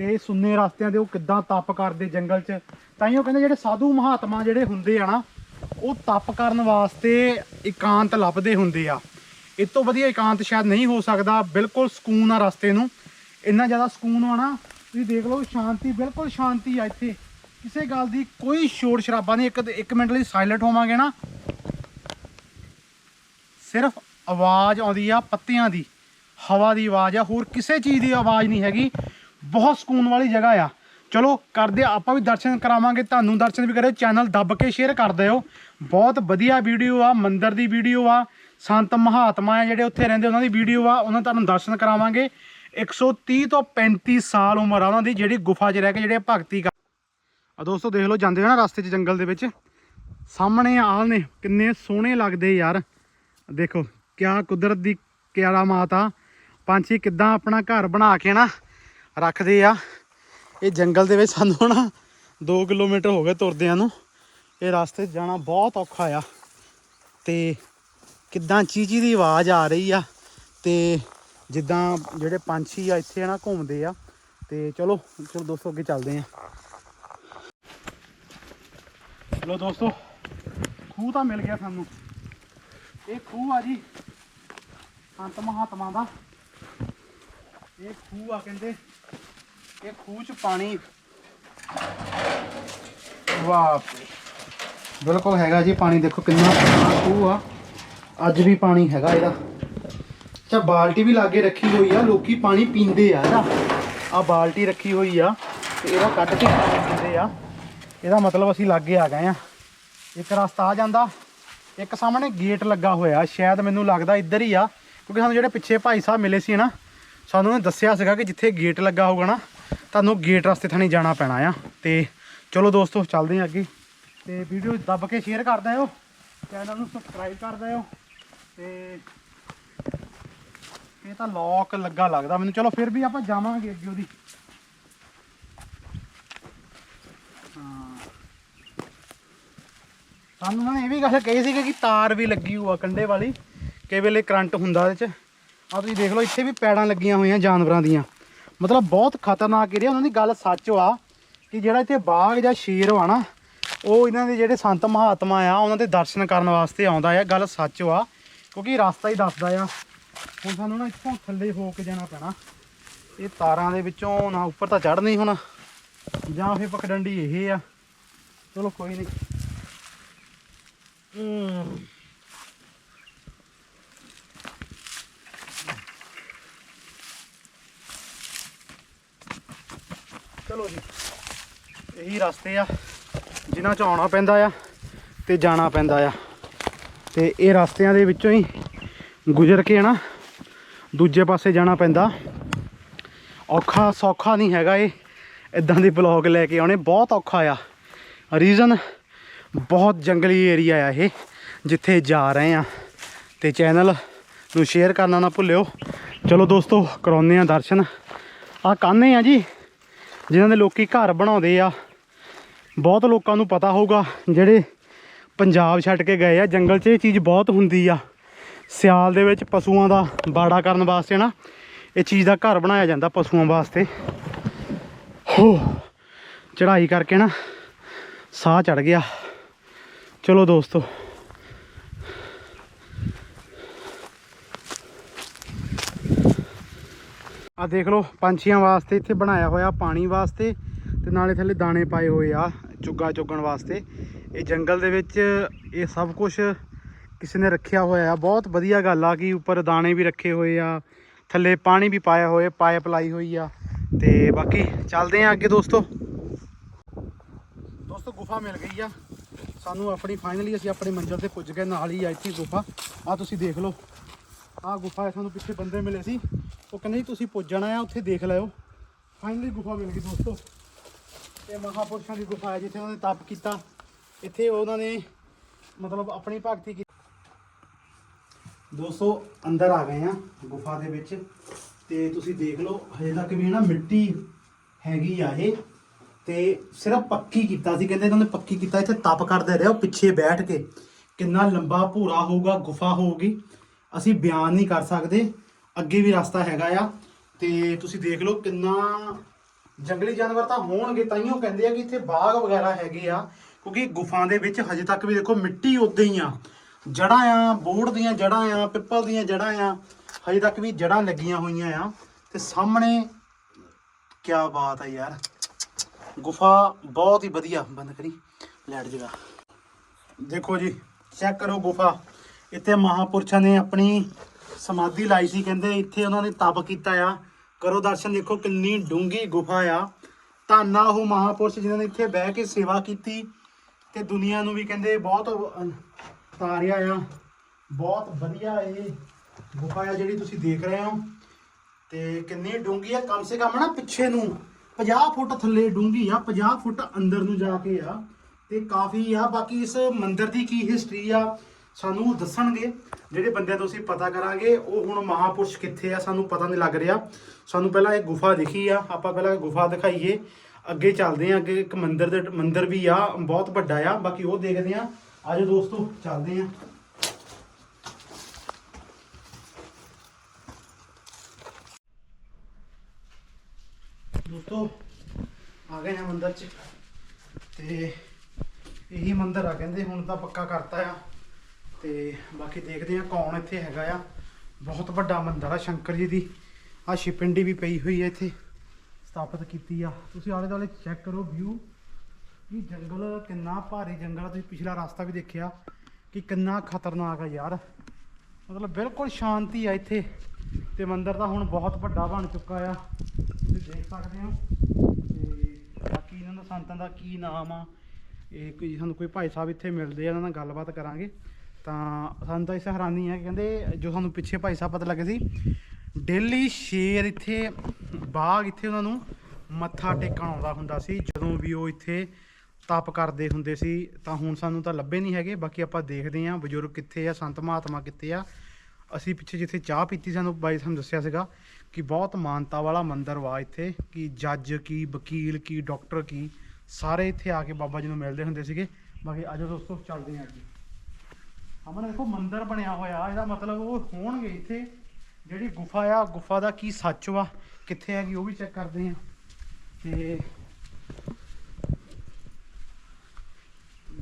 Speaker 1: ਤੇ ਇਹ ਸੁੰਨੇ ਰਸਤਿਆਂ ਦੇ ਉਹ ਕਿੱਦਾਂ ਤਪ ਕਰਦੇ ਜੰਗਲ 'ਚ ਤਾਂ ਹੀ ਉਹ ਕਹਿੰਦੇ ਜਿਹੜੇ ਸਾਧੂ ਮਹਾਤਮਾ ਜਿਹੜੇ ਹੁੰਦੇ ਆ ਨਾ, ਉਹ ਤਪ ਕਰਨ ਵਾਸਤੇ ਇਕਾਂਤ ਲੱਭਦੇ ਹੁੰਦੇ ਆ। ਇਹ ਤੋਂ ਵਧੀਆ ਇਕਾਂਤ ਸ਼ਾਇਦ ਨਹੀਂ ਹੋ ਸਕਦਾ, ਬਿਲਕੁਲ ਸਕੂਨ ਆ ਰਸਤੇ ਨੂੰ। ਇੰਨਾ ਜ਼ਿਆਦਾ ਸਕੂਨ ਆ ਨਾ ਤੁਸੀਂ ਦੇਖ ਲਓ ਸ਼ਾਂਤੀ, ਬਿਲਕੁਲ ਸ਼ਾਂਤੀ ਆ ਇੱਥੇ। ਕਿਸੇ ਗੱਲ ਦੀ ਕੋਈ ਸ਼ੋਰ ਸ਼ਰਾਬਾ ਨਹੀਂ, ਇੱਕ ਇੱਕ ਮਿੰਟ ਲਈ ਸਾਇਲੈਂਟ ਹੋਵਾਂਗੇ ਨਾ। ਸਿਰਫ ਆਵਾਜ਼ ਆਉਂਦੀ ਆ, ਪੱਤਿਆਂ ਦੀ। ਹਵਾ ਦੀ ਆਵਾਜ਼ ਆ, ਹੋਰ ਕਿਸੇ ਚੀਜ਼ ਦੀ ਆਵਾਜ਼ ਨਹੀਂ ਹੈਗੀ। ਬਹੁਤ ਸਕੂਨ ਵਾਲੀ ਜਗ੍ਹਾ ਆ। ਚਲੋ, ਕਰਦੇ ਆਪਾਂ ਵੀ ਦਰਸ਼ਨ ਕਰਾਵਾਂਗੇ। ਤੁਹਾਨੂੰ ਦਰਸ਼ਨ ਵੀ ਕਰਿਓ ਚੈਨਲ ਦੱਬ ਕੇ ਸ਼ੇਅਰ ਕਰ ਦਿਓ। ਬਹੁਤ ਵਧੀਆ ਵੀਡੀਓ ਆ, ਮੰਦਰ ਦੀ ਵੀਡੀਓ ਆ। ਸੰਤ ਮਹਾਤਮਾ ਆ ਜਿਹੜੇ ਉੱਥੇ ਰਹਿੰਦੇ, ਉਹਨਾਂ ਦੀ ਵੀਡੀਓ ਆ, ਉਹਨਾਂ ਤੁਹਾਨੂੰ ਦਰਸ਼ਨ ਕਰਾਵਾਂਗੇ। 130 ਤੋਂ 35 ਸਾਲ ਉਮਰ ਆ ਉਹਨਾਂ ਦੀ, ਜਿਹੜੀ ਗੁਫਾ 'ਚ ਰਹਿ ਕੇ ਜਿਹੜੇ ਭਗਤੀ ਕਰ ਆ ਦੋਸਤੋ, ਦੇਖ ਲਓ, ਜਾਂਦੇ ਹੋ ਨਾ ਰਸਤੇ 'ਚ ਜੰਗਲ ਦੇ ਵਿੱਚ। ਸਾਹਮਣੇ ਆਲ ਨੇ, ਕਿੰਨੇ ਸੋਹਣੇ ਲੱਗਦੇ ਯਾਰ। ਦੇਖੋ, ਕਿਆ ਕੁਦਰਤ ਦੀ ਕਿਆਰਾ ਮਾਤਾ। ਪੰਛੀ ਕਿੱਦਾਂ ਆਪਣਾ ਘਰ ਬਣਾ ਕੇ ਨਾ ਰੱਖਦੇ ਆ। ਇਹ ਜੰਗਲ ਦੇ ਵਿੱਚ ਸਾਨੂੰ ਨਾ 2 ਕਿਲੋਮੀਟਰ ਹੋ ਗਏ ਤੁਰਦਿਆਂ ਨੂੰ। ਇਹ ਰਸਤੇ ਜਾਣਾ ਬਹੁਤ ਔਖਾ ਆ। ਤੇ ਕਿੱਦਾਂ ਚੀਚੀ ਦੀ ਆਵਾਜ਼ ਆ ਰਹੀ ਆ ਤੇ ਜਿੱਦਾਂ ਜਿਹੜੇ ਪੰਛੀ ਆ ਇੱਥੇ ਨਾ ਘੁੰਮਦੇ ਆ। ਤੇ ਚਲੋ ਚਲੋ ਦੋਸਤੋ, ਅੱਗੇ ਚੱਲਦੇ ਆ। ਚਲੋ ਦੋਸਤੋ, ਖੂਹ ਤਾਂ ਮਿਲ ਗਿਆ ਸਾਨੂੰ। ਇਹ ਖੂਹ ਆ ਜੀ ਸੰਤ ਮਹਾਤਮਾ ਦਾ। ਇਹ ਖੂਹ ਆ ਕਹਿੰਦੇ। ਇਹ ਖੂਹ ਚ ਪਾਣੀ। ਵਾਹ। ਬਿਲਕੁਲ ਹੈਗਾ ਜੀ, ਪਾਣੀ ਦੇਖੋ ਕਿੰਨਾ ਪੁਰਾਣਾ ਖੂਹ ਆ। ਅੱਜ ਵੀ ਪਾਣੀ ਹੈਗਾ ਇਹਦਾ। ਅੱਛਾ, ਬਾਲਟੀ ਵੀ ਲਾਗੇ ਰੱਖੀ ਹੋਈ ਆ, ਲੋਕੀ ਪਾਣੀ ਪੀਂਦੇ ਆ ਇਹਦਾ। ਆ ਬਾਲਟੀ ਰੱਖੀ ਹੋਈ ਆ ਤੇ ਇਹਦਾ ਕੱਢ ਕੇ ਪਾਣੀ ਪੀਂਦੇ ਆ। ਇਹਦਾ ਮਤਲਬ ਅਸੀਂ ਲਾਗੇ ਆ ਗਏ ਆ। ਇੱਕ ਰਸਤਾ ਆ ਜਾਂਦਾ। ਇੱਕ ਸਾਹਮਣੇ ਗੇਟ ਲੱਗਾ ਹੋਇਆ। ਸ਼ਾਇਦ ਮੈਨੂੰ ਲੱਗਦਾ ਇੱਧਰ ਹੀ ਆ। ਕਿਉਂਕਿ ਸਾਨੂੰ ਜਿਹੜੇ ਪਿੱਛੇ ਭਾਈ ਸਾਹਿਬ ਮਿਲੇ ਸੀ ਨਾ ਸਾਨੂੰ ਉਹਨੇ ਦੱਸਿਆ ਸੀਗਾ ਕਿ ਜਿੱਥੇ ਗੇਟ ਲੱਗਾ ਹੋਊਗਾ ਨਾ, ਤੁਹਾਨੂੰ ਗੇਟ ਰਸਤੇ ਥਾਣੀ ਜਾਣਾ ਪੈਣਾ ਆ। ਤੇ ਚਲੋ ਦੋਸਤੋ, ਚੱਲਦੇ ਹਾਂ ਅੱਗੇ। ਤੇ ਵੀਡੀਓ ਦੱਬ ਕੇ ਸ਼ੇਅਰ ਕਰ ਦਿਓ ਚੈਨਲ ਨੂੰ ਸਬਸਕ੍ਰਾਈਬ ਕਰ ਦਿਓ। ਤੇ ਇਹ ਤਾਂ ਲੌਕ ਲੱਗਾ ਲੱਗਦਾ ਮੈਨੂੰ। ਚਲੋ ਫਿਰ ਵੀ ਆਪਾਂ ਜਾਵਾਂਗੇ ਅੱਗੇ ਉਹਦੀ। ਹਾਂ। ਸਾਨੂੰ ਉਹਨਾਂ ਇਹ ਵੀ ਗੱਲ ਕਹੀ ਸੀ ਕਿ ਤਾਰ ਵੀ ਲੱਗੀ ਹੋਆ ਕੰਡੇ ਵਾਲੀ, ਕਈ ਵੇਲੇ ਕਰੰਟ ਹੁੰਦਾ ਇਹਦੇ ਚ। ਆ ਤੁਸੀਂ ਦੇਖ ਲਓ, ਇੱਥੇ ਵੀ ਪੈੜਾਂ ਲੱਗੀਆਂ ਹੋਈਆਂ ਜਾਨਵਰਾਂ ਦੀਆਂ। ਮਤਲਬ ਬਹੁਤ ਖਤਰਨਾਕ ਏਰੀਆ ਉਹਨਾਂ ਦੀ ਗੱਲ ਸੱਚ ਵਾ ਕਿ ਜਿਹੜਾ ਇੱਥੇ ਬਾਗ ਜਾਂ ਸ਼ੇਰ ਵਾ ਨਾ, ਉਹ ਇਹਨਾਂ ਦੇ ਜਿਹੜੇ ਸੰਤ ਮਹਾਤਮਾ ਆ, ਉਹਨਾਂ ਦੇ ਦਰਸ਼ਨ ਕਰਨ ਵਾਸਤੇ ਆਉਂਦਾ ਆ। ਗੱਲ ਸੱਚ ਵਾ, ਕਿਉਂਕਿ ਰਸਤਾ ਹੀ ਦੱਸਦਾ ਆ। ਹੁਣ ਸਾਨੂੰ ਨਾ ਇੱਥੋਂ ਥੱਲੇ ਹੋ ਕੇ ਜਾਣਾ ਪੈਣਾ। ਇਹ ਤਾਰਾਂ ਦੇ ਵਿੱਚੋਂ ਨਾ ਉੱਪਰ ਤਾਂ ਚੜ੍ਹਨੀ ਹੁਣ। ਜਾਂ ਫਿਰ ਪਕਡੰਡੀ ਇਹ ਆ। ਚਲੋ ਕੋਈ ਨਹੀਂ। ਹਮ। ਚਲੋ ਜੀ, ਇਹੀ ਰਸਤੇ ਆ, ਜਿਨ੍ਹਾਂ ਚ ਆਉਣਾ ਪੈਂਦਾ ਆ ਤੇ ਜਾਣਾ ਪੈਂਦਾ ਆ। ਤੇ ਇਹ ਰਸਤਿਆਂ ਦੇ ਵਿੱਚੋਂ ਹੀ ਗੁਜ਼ਰ ਕੇ ਨਾ ਦੂਜੇ ਪਾਸੇ ਜਾਣਾ ਪੈਂਦਾ। ਔਖਾ ਸੌਖਾ ਨਹੀਂ ਹੈਗਾ ਇਹ ਇਦਾਂ ਦੇ ਬਲੌਗ ਲੈ ਕੇ ਆਉਣੇ, ਬਹੁਤ ਔਖਾ ਆ। ਰੀਜ਼ਨ, ਬਹੁਤ ਜੰਗਲੀ ਏਰੀਆ ਆ ਇਹ, ਜਿੱਥੇ ਜਾ ਰਹੇ ਆ। ਤੇ ਚੈਨਲ ਨੂੰ ਸ਼ੇਅਰ ਕਰਨਾ ਨਾ ਭੁੱਲਿਓ। ਚਲੋ ਦੋਸਤੋ, ਕਰਾਉਂਦੇ ਆ ਦਰਸ਼ਨ। ਆ ਕਾਨੇ ਆ ਜੀ। ਜਿਨ੍ਹਾਂ ਦੇ ਲੋਕੀ ਘਰ ਬਣਾਉਂਦੇ ਆ, ਬਹੁਤ ਲੋਕਾਂ ਨੂੰ ਪਤਾ ਹੋਊਗਾ ਜਿਹੜੇ ਪੰਜਾਬ ਛੱਡ ਕੇ ਗਏ ਆ, ਜੰਗਲ 'ਚ ਇਹ ਚੀਜ਼ ਬਹੁਤ ਹੁੰਦੀ ਆ। ਸਿਆਲ ਦੇ ਵਿੱਚ ਪਸ਼ੂਆਂ ਦਾ ਬਾੜਾ ਕਰਨ ਵਾਸਤੇ ਨਾ, ਇਹ ਚੀਜ਼ ਦਾ ਘਰ ਬਣਾਇਆ ਜਾਂਦਾ ਪਸ਼ੂਆਂ ਵਾਸਤੇ। ਹੋ, ਚੜ੍ਹਾਈ ਕਰਕੇ ਨਾ ਸਾਹ ਚੜ ਗਿਆ। ਚਲੋ ਦੋਸਤੋ। ਆ ਦੇਖ ਲਓ, ਪੰਛੀਆਂ ਵਾਸਤੇ ਇੱਥੇ ਬਣਾਇਆ ਹੋਇਆ, ਪਾਣੀ ਵਾਸਤੇ ਤੇ ਨਾਲੇ ਥੱਲੇ ਦਾਣੇ ਪਾਏ ਹੋਏ ਆ, ਚੁੱਗਾ ਚੁੱਗਣ ਵਾਸਤੇ। ਇਹ ਜੰਗਲ ਦੇ ਵਿੱਚ ਇਹ ਸਭ ਕੁਝ ਕਿਸੇ ਨੇ ਰੱਖਿਆ ਹੋਇਆ ਆ। ਬਹੁਤ ਵਧੀਆ ਗੱਲ ਆ ਕਿ ਉੱਪਰ ਦਾਣੇ ਵੀ ਰੱਖੇ ਹੋਏ ਆ, ਥੱਲੇ ਪਾਣੀ ਵੀ ਪਾਇਆ ਹੋਇਆ, ਪਾਈਪ ਲਾਈ ਹੋਈ ਆ। ਤੇ ਬਾਕੀ ਚੱਲਦੇ ਆ ਅੱਗੇ ਦੋਸਤੋ। ਦੋਸਤੋ, ਗੁਫਾ ਮਿਲ ਗਈ ਆ। ਸਾਨੂੰ ਆਪਣੀ ਫਾਈਨਲੀ ਅਸੀਂ ਆਪਣੀ ਮੰਜ਼ਿਲ ਤੇ ਪੁੱਜ ਗਏ, ਨਾਲ ਹੀ ਆ ਇੱਥੇ ਗੁਫਾ। ਆ ਤੁਸੀਂ ਦੇਖ ਲਓ ਆ ਗੁਫਾ ਹੈ ਸਾਨੂੰ ਪਿੱਛੇ ਬੰਦੇ ਮਿਲੇ ਸੀ। ਉਹ ਕਹਿੰਦੇ ਜੀ, ਤੁਸੀਂ ਪੁੱਜ ਜਾਣਾ ਆ, ਉੱਥੇ ਦੇਖ ਲਿਓ। ਫਾਈਨਲੀ ਗੁਫਾ ਮਿਲ ਗਈ ਦੋਸਤੋ। ਤੇ ਮਹਾਪੁਰਸ਼ਾਂ ਦੀ ਗੁਫਾ ਹੈ, ਜਿੱਥੇ ਉਹਨਾਂ ਨੇ ਤਪ ਕੀਤਾ। ਇੱਥੇ ਉਹਨਾਂ ਨੇ ਮਤਲਬ ਆਪਣੀ ਭਗਤੀ ਕੀਤੀ। ਦੋਸਤੋ, ਅੰਦਰ ਆ ਗਏ ਆ ਗੁਫਾ ਦੇ ਵਿੱਚ। ਤੇ ਤੁਸੀਂ ਦੇਖ ਲਓ, ਹਜੇ ਤੱਕ ਵੀ ਨਾ ਮਿੱਟੀ ਹੈਗੀ ਆ ਇਹ। ਤੇ ਸਿਰਫ ਪੱਕੀ ਕੀਤਾ ਸੀ। ਕਹਿੰਦੇ ਇਹਨਾਂ ਨੇ ਪੱਕੀ ਕੀਤਾ, ਇੱਥੇ ਤਪ ਕਰਦੇ ਰਹੇ। ਉਹ ਪਿੱਛੇ ਬੈਠ ਕੇ ਕਿੰਨਾ ਲੰਬਾ ਭੂਰਾ ਹੋਊਗਾ, ਗੁਫਾ ਹੋਊਗੀ। ਅਸੀਂ ਬਿਆਨ ਨਹੀਂ ਕਰ ਸਕਦੇ। ਅੱਗੇ ਵੀ ਰਸਤਾ ਹੈਗਾ ਆ। ਤੇ ਤੁਸੀਂ ਦੇਖ ਲਓ ਕਿੰਨਾ ਜੰਗਲੀ ਜਾਨਵਰ ਤਾਂ ਹੋਣਗੇ ਤਾਈਓ ਕਹਿੰਦੇ ਆ ਕਿ ਇੱਥੇ ਬਾਗ ਵਗੈਰਾ ਹੈਗੇ ਆ। ਕਿਉਂਕਿ ਗੁਫਾ ਦੇ ਵਿੱਚ ਹਜੇ ਤੱਕ ਵੀ ਦੇਖੋ ਮਿੱਟੀ ਉਦਾਂ ਹੀ ਆ। ਜੜਾਂ ਆ, ਬੋੜ ਦੀਆਂ ਜੜਾਂ ਆ, ਪਿੱਪਲ ਦੀਆਂ ਜੜਾਂ ਆ, ਹਜੇ ਤੱਕ ਵੀ ਜੜਾਂ ਲੱਗੀਆਂ ਹੋਈਆਂ ਆ। ਤੇ ਸਾਹਮਣੇ ਕੀ ਬਾਤ ਆ ਯਾਰ। ਗੁਫਾ ਬਹੁਤ ਹੀ ਵਧੀਆ। ਬੰਦ ਕਰੀ। ਲੈਟ ਜਗਾ। ਦੇਖੋ ਜੀ, ਚੈੱਕ ਕਰੋ ਗੁਫਾ। ਇੱਥੇ ਮਹਾਪੁਰਸ਼ਾਂ ਨੇ ਆਪਣੀ ਸਮਾਧੀ ਲਾਈ ਸੀ, ਕਹਿੰਦੇ ਇੱਥੇ ਉਹਨਾਂ ਨੇ ਤਪ ਕੀਤਾ ਆ। ਕਰੋ ਦਰਸ਼ਨ ਦੇਖੋ ਕਿੰਨੀ ਡੂੰਗੀ ਗੁਫਾ ਆ। ਧੰਨਾ ਉਹ ਮਹਾਪੁਰਸ਼ ਜਿਨ੍ਹਾਂ ਨੇ ਇੱਥੇ ਬਹਿ ਕੇ ਸੇਵਾ ਕੀਤੀ ਤੇ ਦੁਨੀਆ ਨੂੰ ਵੀ ਕਹਿੰਦੇ ਬਹੁਤ ਤਾਰਿਆ ਆ। ਬਹੁਤ ਵਧੀਆ ਇਹ ਗੁਫਾ ਆ ਜਿਹੜੀ ਤੁਸੀਂ ਦੇਖ ਰਹੇ ਹੋ। ਤੇ ਕਿੰਨੀ ਡੂੰਗੀ ਆ, ਕਮ ਸੇ ਕਮ ਨਾ ਪਿੱਛੇ ਨੂੰ 50 ਫੁੱਟ ਥੱਲੇ ਡੂੰਗੀ ਆ 50 ਫੁੱਟ ਅੰਦਰ ਨੂੰ ਜਾ ਕੇ ਆ। ਤੇ ਕਾਫੀ ਆ, ਬਾਕੀ ਇਸ ਮੰਦਿਰ ਦੀ ਕੀ ਹਿਸਟਰੀ ਆ ਸਾਨੂੰ ਦੱਸਣਗੇ, ਜਿਹੜੇ ਬੰਦਿਆਂ ਤੋਂ ਅਸੀਂ ਪਤਾ ਕਰਾਂਗੇ, ਉਹ ਹੁਣ ਮਹਾਪੁਰਸ਼ ਕਿੱਥੇ ਆ, ਸਾਨੂੰ ਪਤਾ ਨਹੀਂ ਲੱਗ ਰਿਹਾ। ਸਾਨੂੰ ਪਹਿਲਾਂ ਇਹ ਗੁਫਾ ਦਿਖੀ ਆ, ਆਪਾਂ ਪਹਿਲਾਂ ਗੁਫਾ ਦਿਖਾਈਏ। ਅੱਗੇ ਚੱਲਦੇ ਆ, ਅੱਗੇ ਇੱਕ ਮੰਦਿਰ ਦੇ, ਮੰਦਿਰ ਵੀ ਆ, ਬਹੁਤ ਵੱਡਾ ਆ, ਬਾਕੀ ਉਹ ਦੇਖਦੇ ਆ। ਆਜੋ ਦੋਸਤੋ, ਚੱਲਦੇ ਆ। ਦੋਸਤੋ, ਆ ਗਏ ਹਾਂ ਮੰਦਿਰ ਚ। ਤੇ ਇਹੀ ਮੰਦਿਰ ਆ, ਕਹਿੰਦੇ ਹੁਣ ਤਾਂ ਪੱਕਾ ਕਰਤਾ ਆ। ਤੇ ਬਾਕੀ ਦੇਖਦੇ ਆ ਕੌਣ ਇੱਥੇ ਹੈਗਾ ਆ। ਬਹੁਤ ਵੱਡਾ ਮੰਦਰ ਆ ਸ਼ੰਕਰ ਜੀ ਦੀ। ਆ ਸ਼ਿਪਿੰਡੀ ਵੀ ਪਈ ਹੋਈ ਹੈ ਇੱਥੇ, ਸਥਾਪਿਤ ਕੀਤੀ ਆ। ਤੁਸੀਂ ਆਲੇ ਦੁਆਲੇ ਚੈੱਕ ਕਰੋ ਵਿਊ ਇਹ ਜੰਗਲ ਕਿੰਨਾ ਭਾਰੀ ਜੰਗਲ ਆ, ਤੁਸੀਂ ਪਿਛਲਾ ਰਸਤਾ ਵੀ ਦੇਖਿਆ ਕਿ ਕਿੰਨਾ ਖਤਰਨਾਕ ਆ ਯਾਰ। ਮਤਲਬ ਬਿਲਕੁਲ ਸ਼ਾਂਤੀ ਆ ਇੱਥੇ, ਤੇ ਮੰਦਿਰ ਤਾਂ ਹੁਣ ਬਹੁਤ ਵੱਡਾ ਬਣ ਚੁੱਕਾ ਆ। ਤੁਸੀਂ ਦੇਖ ਸਕਦੇ ਹੋ। ਤੇ ਬਾਕੀ ਇਹਨਾਂ ਦਾ ਸੰਤਾਂ ਦਾ ਕੀ ਨਾਮ ਆ, ਇਹ ਕੋਈ ਸਾਨੂੰ ਕੋਈ ਭਾਈ ਸਾਹਿਬ ਇੱਥੇ ਮਿਲਦੇ ਆ ਇਹਨਾਂ ਨਾਲ ਗੱਲਬਾਤ ਕਰਾਂਗੇ। ਤਾਂ ਸਾਨੂੰ ਤਾਂ ਇਸ ਹੈਰਾਨੀ ਹੈ ਕਿ ਕਹਿੰਦੇ ਜੋ ਸਾਨੂੰ ਪਿੱਛੇ ਭਾਈ ਸਾਹਿਬ ਪਤਾ ਲੱਗੇ ਸੀ ਡੇਲੀ ਸ਼ੇਰ ਇੱਥੇ, ਬਾਗ ਇੱਥੇ ਉਹਨਾਂ ਨੂੰ ਮੱਥਾ ਟੇਕਣ ਆਉਂਦਾ ਹੁੰਦਾ ਸੀ, ਜਦੋਂ ਵੀ ਉਹ ਇੱਥੇ ਤਪ ਕਰਦੇ ਹੁੰਦੇ ਸੀ, ਤਾਂ ਹੁਣ ਸਾਨੂੰ ਤਾਂ ਲੱਭੇ ਨਹੀਂ ਹੈਗੇ, ਬਾਕੀ ਆਪਾਂ ਦੇਖਦੇ ਹਾਂ ਬਜ਼ੁਰਗ ਕਿੱਥੇ ਆ, ਸੰਤ ਮਹਾਤਮਾ ਕਿੱਥੇ ਆ। ਅਸੀਂ ਪਿੱਛੇ ਜਿੱਥੇ ਚਾਹ ਪੀਤੀ ਸਾਨੂੰ ਬਾਈ ਸਾਨੂੰ ਦੱਸਿਆ ਸੀਗਾ ਕਿ ਬਹੁਤ ਮਾਨਤਾ ਵਾਲਾ ਮੰਦਿਰ ਵਾ ਇੱਥੇ, ਕਿ ਜੱਜ ਕੀ, ਵਕੀਲ ਕੀ, ਡਾਕਟਰ ਕੀ, ਸਾਰੇ ਇੱਥੇ ਆ ਕੇ ਬਾਬਾ ਜੀ ਨੂੰ ਮਿਲਦੇ ਹੁੰਦੇ ਸੀਗੇ। ਬਾਕੀ ਅੱਜ ਦੋਸਤੋ ਚੱਲਦੇ ਹਾਂ ਅੱਗੇ। ਅਮਨ ਦੇਖੋ ਮੰਦਿਰ ਬਣਿਆ ਹੋਇਆ, ਇਹਦਾ ਮਤਲਬ ਉਹ ਹੋਣਗੇ ਇੱਥੇ। ਜਿਹੜੀ ਗੁਫਾ ਆ, ਗੁਫਾ ਦਾ ਕੀ ਸੱਚ ਵਾ, ਕਿੱਥੇ ਹੈਗੀ ਉਹ ਵੀ ਚੈੱਕ ਕਰਦੇ ਹਾਂ। ਤੇ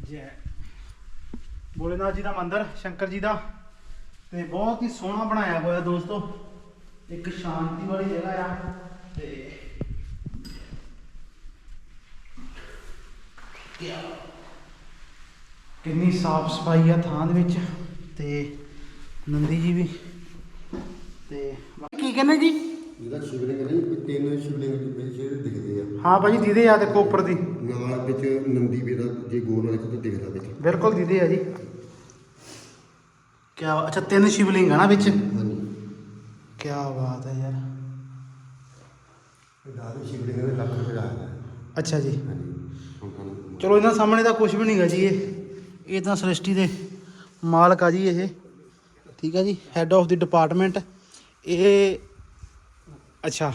Speaker 1: ਜੈ ਭੋਲੇਨਾਥ ਜੀ ਦਾ ਮੰਦਿਰ, ਸ਼ੰਕਰ ਜੀ ਦਾ। ਤੇ ਬਹੁਤ ਹੀ ਸੋਹਣਾ ਬਣਾਇਆ ਹੋਇਆ ਦੋਸਤੋ। ਇੱਕ ਸ਼ਾਂਤੀ ਵਾਲੀ ਜਗ੍ਹਾ ਆ। ਤੇ ਕਿਆ? ਕਿੰਨੀ ਸਾਫ਼ ਸਫ਼ਾਈ ਆ ਥਾਂ ਦੇ ਵਿੱਚ ਤੇ ਨੰਦੀ ਜੀ ਵੀ ਤੇ ਕੀ ਕਹਿੰਦੇ ਜੀ?
Speaker 2: ਜਿਹੜਾ ਸ਼ਿਵਲਿੰਗ ਨਹੀਂ ਵੀ ਤਿੰਨ ਸ਼ਿਵਲਿੰਗ ਦੇ ਵਿੱਚ ਜਿਹੜੇ ਦਿਖਦੇ ਆ।
Speaker 1: ਹਾਂ ਭਾਜੀ ਦੀਦੇ ਆ ਦੇਖੋ ਉੱਪਰ ਦੀ।
Speaker 2: ਨਾਲ ਵਿੱਚ ਨੰਦੀ ਵੀ ਦਾ ਜੇ ਗੋਲ ਵਾਲੇ ਤੋਂ ਦਿਖਦਾ ਵਿੱਚ
Speaker 1: ਬਿਲਕੁਲ ਦੀਦੇ ਆ ਜੀ। ਕਿਆ ਅੱਛਾ ਤਿੰਨ ਸ਼ਿਵਲਿੰਗ ਆ ਨਾ ਵਿੱਚ?
Speaker 2: ਹਾਂਜੀ।
Speaker 1: ਬਾਤ ਹੈ ਯਾਰ।
Speaker 2: ਇਹ ਦਾਦੇ ਸ਼ਿਵਲਿੰਗ ਦੇ ਲੱਖ ਰੁਪਏ ਦਾ ਆਇਆ
Speaker 1: ਅੱਛਾ ਜੀ।
Speaker 2: ਹਾਂਜੀ। ਹੁਣ ਤੁਹਾਨੂੰ
Speaker 1: ਚਲੋ ਇਹਨਾਂ ਸਾਹਮਣੇ ਤਾਂ ਕੁਝ ਵੀ ਨਹੀਂਗਾ ਜੀ ਇਹ। ਇਹ ਤਾਂ ਸ੍ਰਿਸ਼ਟੀ ਦੇ ਮਾਲਕ ਆ ਜੀ ਇਹ। ਠੀਕ ਆ ਜੀ ਹੈੱਡ ਆਫ ਦੀ ਡਿਪਾਰਟਮੈਂਟ ਇਹ, ਅੱਛਾ।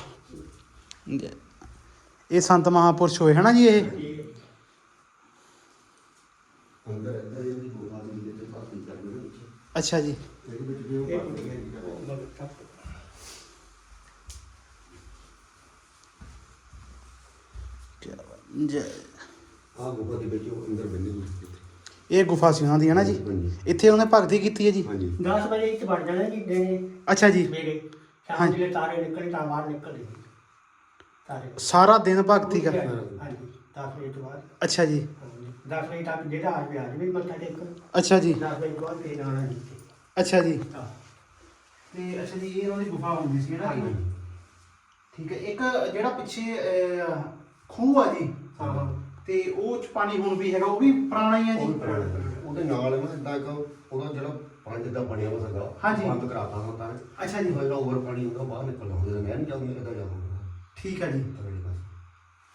Speaker 1: ਇਹ ਸੰਤ ਮਹਾਪੁਰਸ਼ ਹੋਏ, ਹਨਾ ਜੀ ਇਹ? ਅੱਛਾ ਜੀ। ਜੈ
Speaker 2: ਆ ਗੋਪਾ ਦੇ ਵਿੱਚ ਅੰਦਰ ਬੰਨੇ ਹੋਏ
Speaker 1: ਇਹ ਗੁਫਾ ਸੀ ਉਹਨਾਂ ਦੀ ਹੈ ਨਾ ਜੀ।
Speaker 2: ਹਾਂਜੀ
Speaker 1: ਇੱਥੇ ਉਹਨੇ ਭਗਤੀ ਕੀਤੀ ਹੈ ਜੀ।
Speaker 2: ਹਾਂਜੀ।
Speaker 5: 10 ਵਜੇ ਇੱਥੇ ਵੜ ਜਾਣਾ ਜੀ ਦਿਨੇ
Speaker 1: ਅੱਛਾ ਜੀ।
Speaker 5: ਮੇਰੇ ਸ਼ਾਮ
Speaker 1: ਹਾਂਜੀ।
Speaker 5: ਦੇ ਤਾਰੇ ਨਿਕਲੇ ਤਾਂ ਬਾਹਰ ਨਿਕਲਦੇ ਸੀ। ਤਾਰੇ।
Speaker 1: ਸਾਰਾ ਦਿਨ ਭਗਤੀ ਕਰ
Speaker 5: ਹਾਂਜੀ। 10 ਵਜੇ ਤੋਂ ਬਾਅਦ।
Speaker 1: ਅੱਛਾ ਜੀ।
Speaker 5: 10 ਵਜੇ ਤੱਕ ਜਿਹੜਾ ਆ ਗਿਆ ਜੀ ਮੱਥਾ ਟੇਕ
Speaker 1: ਅੱਛਾ ਜੀ।
Speaker 5: 10 ਵਜੇ ਤੋਂ ਬਾਅਦ ਫੇਰ ਆਉਣਾ ਜੀ ਇੱਥੇ।
Speaker 1: ਅੱਛਾ ਜੀ।
Speaker 5: ਹਾਂ।
Speaker 1: ਤੇ ਅੱਛਾ ਜੀ ਇਹ ਉਹਨਾਂ ਦੀ ਗੁਫਾ ਹੁੰਦੀ ਸੀ ਨਾ
Speaker 5: ਹਾਂਜੀ।
Speaker 1: ਠੀਕ ਹੈ। ਇੱਕ ਜਿਹੜਾ ਪਿੱਛੇ ਅਹ, ਖੂਹ ਆ ਜੀ
Speaker 5: ਹਾਂ
Speaker 1: ਤੇ ਉਹ ਚ ਪਾਣੀ ਹੁਣ ਵੀ ਹੈਗਾ ਉਹ ਵੀ ਪੁਰਾਣਾ ਹੀ ਹੈ
Speaker 2: ਉਹ ਵੀ
Speaker 1: ਜੀ
Speaker 2: ਪੁਰਾਣਾ ਹੈ। ਉਹਦੇ ਨਾਲ ਨਾ ਇਦਾਂ ਇੱਕ ਉਹਦਾ ਜਿਹੜਾ ਪਾਣੀ ਜਿੱਦਾਂ ਬਣਿਆ ਹੋਇਆ ਸੀਗਾ
Speaker 1: ਹਾਂਜੀ।
Speaker 2: ਬੰਦ ਕਰਾਤਾ ਹੁੰਦਾ ਹੈ
Speaker 1: ਅੱਛਾ ਜੀ।
Speaker 2: ਜਿਹੜਾ ਓਵਰ ਪਾਣੀ ਹੁੰਦਾ ਬਾਹਰ ਨਿਕਲਦਾ ਹੁੰਦਾ ਮੈਂ ਨਹੀਂ ਚਾਹੁੰਦੀ ਇਦਾਂ ਜਾਊਂਗਾ
Speaker 1: ਠੀਕ ਹੈ ਜੀ।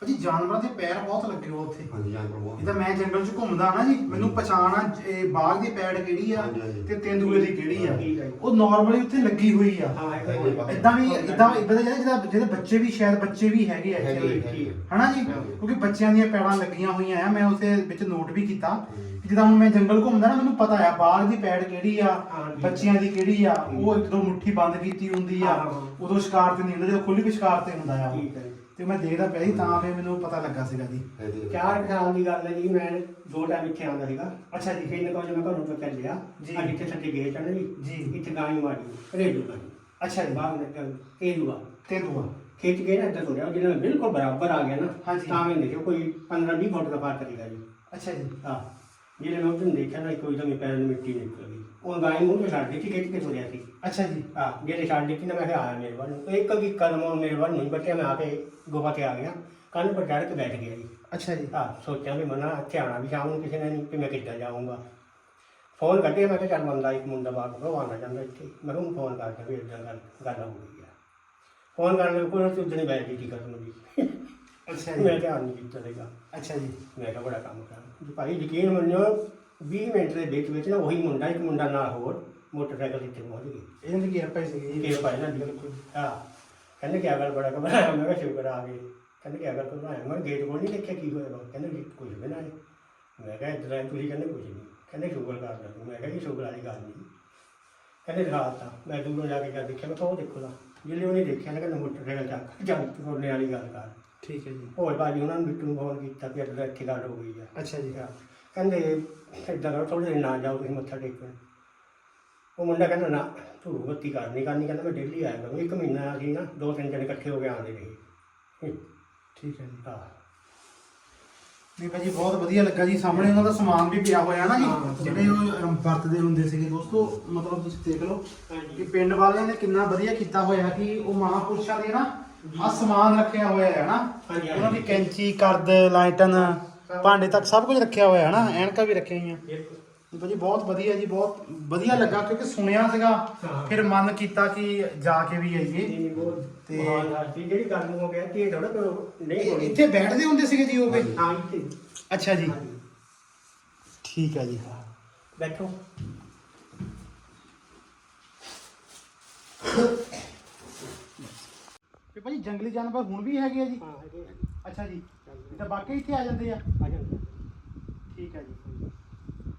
Speaker 1: ਭਾਜੀ ਜਾਨਵਰਾਂ ਦੇ ਪੈਰ ਬਹੁਤ ਲੱਗੇ ਹੋ ਉੱਥੇ
Speaker 2: ਹਾਂਜੀ ਜਾਨਵਰ ਬਹੁਤ
Speaker 1: ਇਹ ਤਾਂ ਮੈਂ ਜੰਗਲ 'ਚ ਘੁੰਮਦਾ ਨਾ ਜੀ ਮੈਨੂੰ ਪਛਾਣ ਆ ਇਹ ਬਾਗ ਦੀ ਪੈੜ ਕਿਹੜੀ ਆ
Speaker 2: ਹਾਂਜੀ, ਹਾਂਜੀ।
Speaker 1: ਤੇ ਤੇਂਦੂਏ ਦੀ ਕਿਹੜੀ ਆ
Speaker 5: ਜੀ।
Speaker 1: ਉਹ ਨਾਰਮਲੀ ਉੱਥੇ ਲੱਗੀ ਹੋਈ ਆ
Speaker 5: ਹਾਂ
Speaker 2: ਹੈਗੇ।
Speaker 1: ਇਦਾਂ ਵੀ ਇਦਾਂ ਇਦਾਂ ਦੇ ਜਿਹਦੇ ਜਿਹਦੇ ਬੱਚੇ ਵੀ ਸ਼ਾਇਦ ਬੱਚੇ ਵੀ ਹੈਗੇ ਆ
Speaker 2: ਹੈਗੇ। ਹੈਗੇ।
Speaker 1: ਹਨਾ ਜੀ ਕਿਉਂਕਿ ਬੱਚਿਆਂ ਦੀਆਂ ਪੈੜਾਂ ਲੱਗੀਆਂ ਹੋਈਆਂ ਆ ਮੈਂ ਉਸੇ ਵਿੱਚ ਨੋਟ ਵੀ ਕੀਤਾ ਕਿ ਜਦੋਂ ਹੁਣ ਮੈਂ ਜੰਗਲ ਘੁੰਮਦਾ ਨਾ ਮੈਨੂੰ ਪਤਾ ਆ ਬਾਗ ਦੀ ਪੈੜ ਕਿਹੜੀ ਆ ਬੱਚਿਆਂ ਦੀ ਕਿਹੜੀ ਆ ਉਹ ਜਦੋਂ ਮੁੱਠੀ ਬੰਦ ਕੀਤੀ ਹੁੰਦੀ ਆ
Speaker 5: ਹਾਂ, ਹਾਂ।
Speaker 1: ਉਦੋਂ ਸ਼ਿਕਾਰ ਤੇ ਨਹੀਂ ਹੁੰਦਾ ਜਦੋਂ ਖੁੱਲੀ ਸ਼ਿਕਾਰ ਤੇ ਹੁੰਦਾ ਆ।
Speaker 5: ਠੀਕ ਹੈ।
Speaker 1: ਤੇ ਮੈਂ ਦੇਖਦਾ ਪਿਆ ਸੀ ਤਾਂ ਫਿਰ ਮੈਨੂੰ ਪਤਾ ਲੱਗਾ ਸੀਗਾ ਜੀ।
Speaker 2: ਹੈਗੇ।
Speaker 5: ਚਾਰ ਕੁ ਸਾਲ ਦੀ ਗੱਲ ਹੈ ਜੀ ਮੈਂ ਦੋ ਟਾਈਮ ਇੱਥੇ ਆਉਂਦਾ ਸੀਗਾ।
Speaker 1: ਅੱਛਾ ਜੀ
Speaker 5: ਫਿਰ ਨਿਕਲ ਮੈਂ ਘਰੋਂ ਤੋਂ ਚੱਲਿਆ
Speaker 1: ਜੀ।
Speaker 5: ਅੱਜ ਇੱਥੇ ਸੱਜੇ ਗਏ ਚੰਨ ਜੀ
Speaker 1: ਜੀ।
Speaker 5: ਇੱਥੇ ਗਾਣੀ ਮਾਰੀ ਘਰੇਲੂ ਗਾਣੀ
Speaker 1: ਅੱਛਾ ਜੀ
Speaker 5: ਬਾਗ ਨਿਕਲ ਇਹ ਦੁਆ
Speaker 1: ਤੇਂਦੂਆ
Speaker 5: ਖਿੱਚ ਕੇ ਨਾ ਇੱਧਰ ਤੁਰਿਆ ਜਦੋਂ ਮੈਂ ਬਿਲਕੁਲ ਬਰਾਬਰ ਆ ਗਿਆ ਨਾ
Speaker 1: ਹਾਂਜੀ।
Speaker 5: ਤਾਂ ਮੈਂ ਦੇਖਿਆ ਕੋਈ 15 20 ਫੁੱਟ ਦਾ ਫ਼ਰਕ ਸੀਗਾ ਜੀ।
Speaker 1: ਅੱਛਾ ਜੀ।
Speaker 5: ਹਾਂ। ਜਿਹੜੇ ਮੈਂ ਉਦੋਂ ਦੇਖਿਆ ਨਾ ਕੋਈ ਤਾਂ ਮੇਰੇ ਪੈਰ ਨੂੰ ਮਿੱਟੀ ਨਿਕਲ ਗਈ। ਉਹ ਗਾਈ ਮੂੰਹ ਤੇ ਛੱਡ ਦਿੱਤੀ ਖਿੱਚ ਕੇ ਤੁਰਿਆ ਸੀ।
Speaker 1: ਅੱਛਾ ਜੀ।
Speaker 5: ਹਾਂ ਜਿਹੜੇ ਛੱਡ ਦਿੱਤੀ ਨਾ ਮੈਂ ਕਿਹਾ ਆਇਆ ਮੇਰੇ ਵੱਲ ਨੂੰ ਇੱਕ ਵੀ ਕਦਮ ਉਹ ਮੇਰੇ ਵੱਲ ਨਹੀਂ ਬਚਿਆ ਮੈਂ ਆ ਕੇ ਗੁਫਾ ਤੇ ਆ ਗਿਆ। ਕੰਨ ਪਰ ਚੜ੍ਹ ਕੇ ਬੈਠ ਗਿਆ ਜੀ।
Speaker 1: ਅੱਛਾ ਜੀ।
Speaker 5: ਹਾਂ ਸੋਚਿਆ ਵੀ ਮਨਾ ਇੱਥੇ ਆਉਣਾ ਵੀ ਸ਼ਾਮ ਨੂੰ ਕਿਸੇ ਨੇ ਨਹੀਂ ਕਿ ਮੈਂ ਕਿੱਦਾਂ ਜਾਊਂਗਾ। ਫੋਨ ਕੱਢਿਆ ਮੈਂ ਕਿਹਾ ਚੱਲ ਬੰਦਾ ਇੱਕ ਮੁੰਡਾ ਬਾਗ ਤੋਂ ਆਉਣਾ ਜਾਂਦਾ ਇੱਥੇ। ਮੈਂ ਉਹਨੂੰ ਫੋਨ ਕਰਕੇ ਵੀ ਇਦਾਂ ਗੱਲ ਗੱਲ ਹੋ ਗਈ ਆ। ਫੋਨ ਕਰਨ ਲੱਗੇ ਕੋਈ ਨਹੀਂ ਬੈਠ ਗਈ ਟਿਕਟ ਨੂੰ ਜੀ।
Speaker 1: ਅੱਛਾ
Speaker 5: ਮੈਂ
Speaker 1: ਜੀ
Speaker 5: ਧਿਆਨ ਨਹੀਂ ਕੀਤਾ ਸੀਗਾ।
Speaker 1: ਅੱਛਾ ਜੀ।
Speaker 5: ਮੈਂ ਕਿਹਾ ਬੜਾ ਕੰਮ ਕਰ। ਜੀ ਭਾਈ ਯਕੀਨ ਮੰਨਿਓ 20 ਮਿੰਟ ਦੇ ਵਿੱਚ ਵਿੱਚ ਨਾ ਉਹੀ ਮੁੰਡਾ ਇੱਕ ਮੁੰਡਾ ਨਾਲ ਹੋਰ ਮੋਟਰਸਾਈਕਲ ਇੱਥੇ ਪਹੁੰਚ ਗਏ।
Speaker 1: ਇਹਨਾਂ ਦੀ ਕਿਰਪਾ ਹੀ ਸੀਗੀ ਜੀ
Speaker 5: ਕਿ ਭਾਈ ਨਾ ਬਿਲਕੁਲ। ਹਾਂ। ਕਹਿੰਦੇ ਕੀ ਗੱਲ ਬੜਾ ਘਬਰਾਇਆ ਮੈਂ ਕਿਹਾ ਸ਼ੁਕਰ ਆ ਗਏ। ਕਹਿੰਦੇ ਕੀ ਗੱਲ ਘਬਰਾਇਆ ਮੈਂ ਗੇਟ ਕੋਲ ਨਹੀਂ ਦੇਖਿਆ ਕੀ ਹੋਇਆ ਕਹਿੰਦੇ ਜੀ ਕੁਝ ਵੀ ਨਾ ਮੈਂ ਕਿਹਾ ਇਦਾਂ ਤੁਸੀਂ ਕਹਿੰਦੇ ਕੁਝ ਨਹੀਂ। ਕਹਿੰਦੇ ਸ਼ੁਕਰ ਕਰਦਾ ਤੂੰ। ਮੈਂ ਕਿਹਾ ਜੀ ਸ਼ੁਕਰ ਵਾਲੀ ਗੱਲ ਨਹੀਂ। ਕਹਿੰਦੇ ਤਾਂ ਮੈਂ ਦੂਰੋਂ ਜਾ ਕੇ ਕਿਹਾ ਦੇਖਿਆ ਮੈਂ ਕਿਹਾ ਉਹ ਦੇਖੋ ਨਾ। ਜਿਹੜੇ ਉਹਨੇ ਦੇਖਿਆ ਨਾ ਕਹਿੰਦਾ ਮੋਟਰਸਾਈਕਲ ਚੱਕ ਜੰਮ ਕੋਨੇ ਵਾਲੀ ਗੱਲ ਕਰ।
Speaker 1: ਠੀਕ ਹੈ ਜੀ।
Speaker 5: ਹੋਰ ਬਾਜੀ ਉਹਨਾਂ ਨੂੰ ਬਿੱਟੂ ਨੂੰ ਫੋਨ ਕੀਤਾ ਕਿ ਇੱਥੇ ਗੱਲ ਹੋ ਗਈ ਆ।
Speaker 1: ਅੱਛਾ ਜੀ।
Speaker 5: ਕਿਹਾ, ਕਹਿੰਦੇ ਏਦਾਂ ਕਰੋ ਥੋੜੇ ਦਿਨ ਨਾ ਜਾਓ ਤੁਸੀਂ ਮੱਥਾ ਟੇਕਣ। ਉਹ ਮੁੰਡਾ ਕਹਿੰਦਾ ਨਾ ਧੂੜ ਬੱਤੀ ਕਰਨੀ ਕਰਨੀ ਕਹਿੰਦਾ ਮੈਂ ਡੇਲੀ ਆਇਆ ਕਰੂੰ ਇੱਕ ਮਹੀਨਾ ਅਸੀਂ ਨਾ ਦੋ ਤਿੰਨ ਜਣੇ ਇਕੱਠੇ ਹੋ ਕੇ ਆਉਂਦੇ ਰਹੇ।
Speaker 1: ਠੀਕ ਹੈ ਜੀ।
Speaker 5: ਹਾਂ।
Speaker 1: ਨਹੀਂ ਭਾਜੀ ਬਹੁਤ ਵਧੀਆ ਲੱਗਾ ਜੀ। ਸਾਹਮਣੇ ਉਹਨਾਂ ਦਾ ਸਮਾਨ ਵੀ ਪਿਆ ਹੋਇਆ ਨਾ ਜੀ ਜਿਹੜੇ ਉਹ ਅਮ, ਵਰਤਦੇ ਹੁੰਦੇ ਸੀਗੇ ਦੋਸਤੋ ਮਤਲਬ ਤੁਸੀਂ ਦੇਖ ਲਓ ਕਿ ਪਿੰਡ ਵਾਲਿਆਂ ਨੇ ਕਿੰਨਾ ਵਧੀਆ ਕੀਤਾ ਹੋਇਆ ਕਿ ਉਹ ਮਹਾਪੁਰਸ਼ਾਂ ਦੇ ਨਾ ਆ ਸਮਾਨ ਰੱਖਿਆ ਹੋਇਆ ਹੈ ਨਾ।
Speaker 5: ਹਾਂਜੀ, ਹਾਂਜੀ।
Speaker 1: ਉਹਨਾਂ ਦੀ ਕੈਂਚੀ ਕਰਦ ਲਾਈਟਨ ਭਾਂਡੇ ਤੱਕ ਸਭ ਕੁਝ ਰੱਖਿਆ ਹੋਇਆ ਹੈ ਨਾ ਐਨਕਾਂ ਵੀ ਰੱਖੀਆਂ ਹੋਈਆਂ।
Speaker 5: ਬਿਲਕੁਲ।
Speaker 1: ਭਾਜੀ ਬਹੁਤ ਵਧੀਆ ਜੀ ਬਹੁਤ ਵਧੀਆ ਲੱਗਾ ਕਿਉਂਕਿ ਸੁਣਿਆ ਸੀਗਾ
Speaker 5: ਹਾਂ।
Speaker 1: ਫਿਰ ਮਨ ਕੀਤਾ ਕਿ ਜਾ ਕੇ ਵੀ ਆਈਏ।
Speaker 5: ਨਹੀਂ ਬਹੁਤ
Speaker 1: ਤੇ-
Speaker 5: ਮਹਾਨ ਹਸਤੀ ਜਿਹੜੀ ਗੱਲ ਨੂੰ ਹੋ ਗਿਆ ਕਿ ਥੋੜਾ ਨਹੀਂ ਹੋਣੀ।
Speaker 1: ਇੱਥੇ ਬੈਠਦੇ ਹੁੰਦੇ ਸੀਗੇ ਜੀ ਉਹ ਵੀ?
Speaker 5: ਹਾਂ ਇੱਥੇ।
Speaker 1: ਅੱਛਾ ਜੀ।
Speaker 5: ਹਾਂਜੀ।
Speaker 1: ਠੀਕ ਹੈ ਜੀ।
Speaker 5: ਬੈਠੋ।
Speaker 1: ਤੇ ਭਾਜੀ ਜੰਗਲੀ ਜਾਨਵਰ ਹੁਣ ਵੀ ਹੈਗੇ ਆ ਜੀ?
Speaker 5: ਹਾਂ ਹੈਗੇ ਆ।
Speaker 1: ਅੱਛਾ ਜੀ। ਤਾਂ ਬਾਕੀ ਇੱਥੇ ਆ ਜਾਂਦੇ ਆ।
Speaker 5: ਆ ਜਾਂਦੇ
Speaker 1: ਠੀਕ ਹੈ ਜੀ।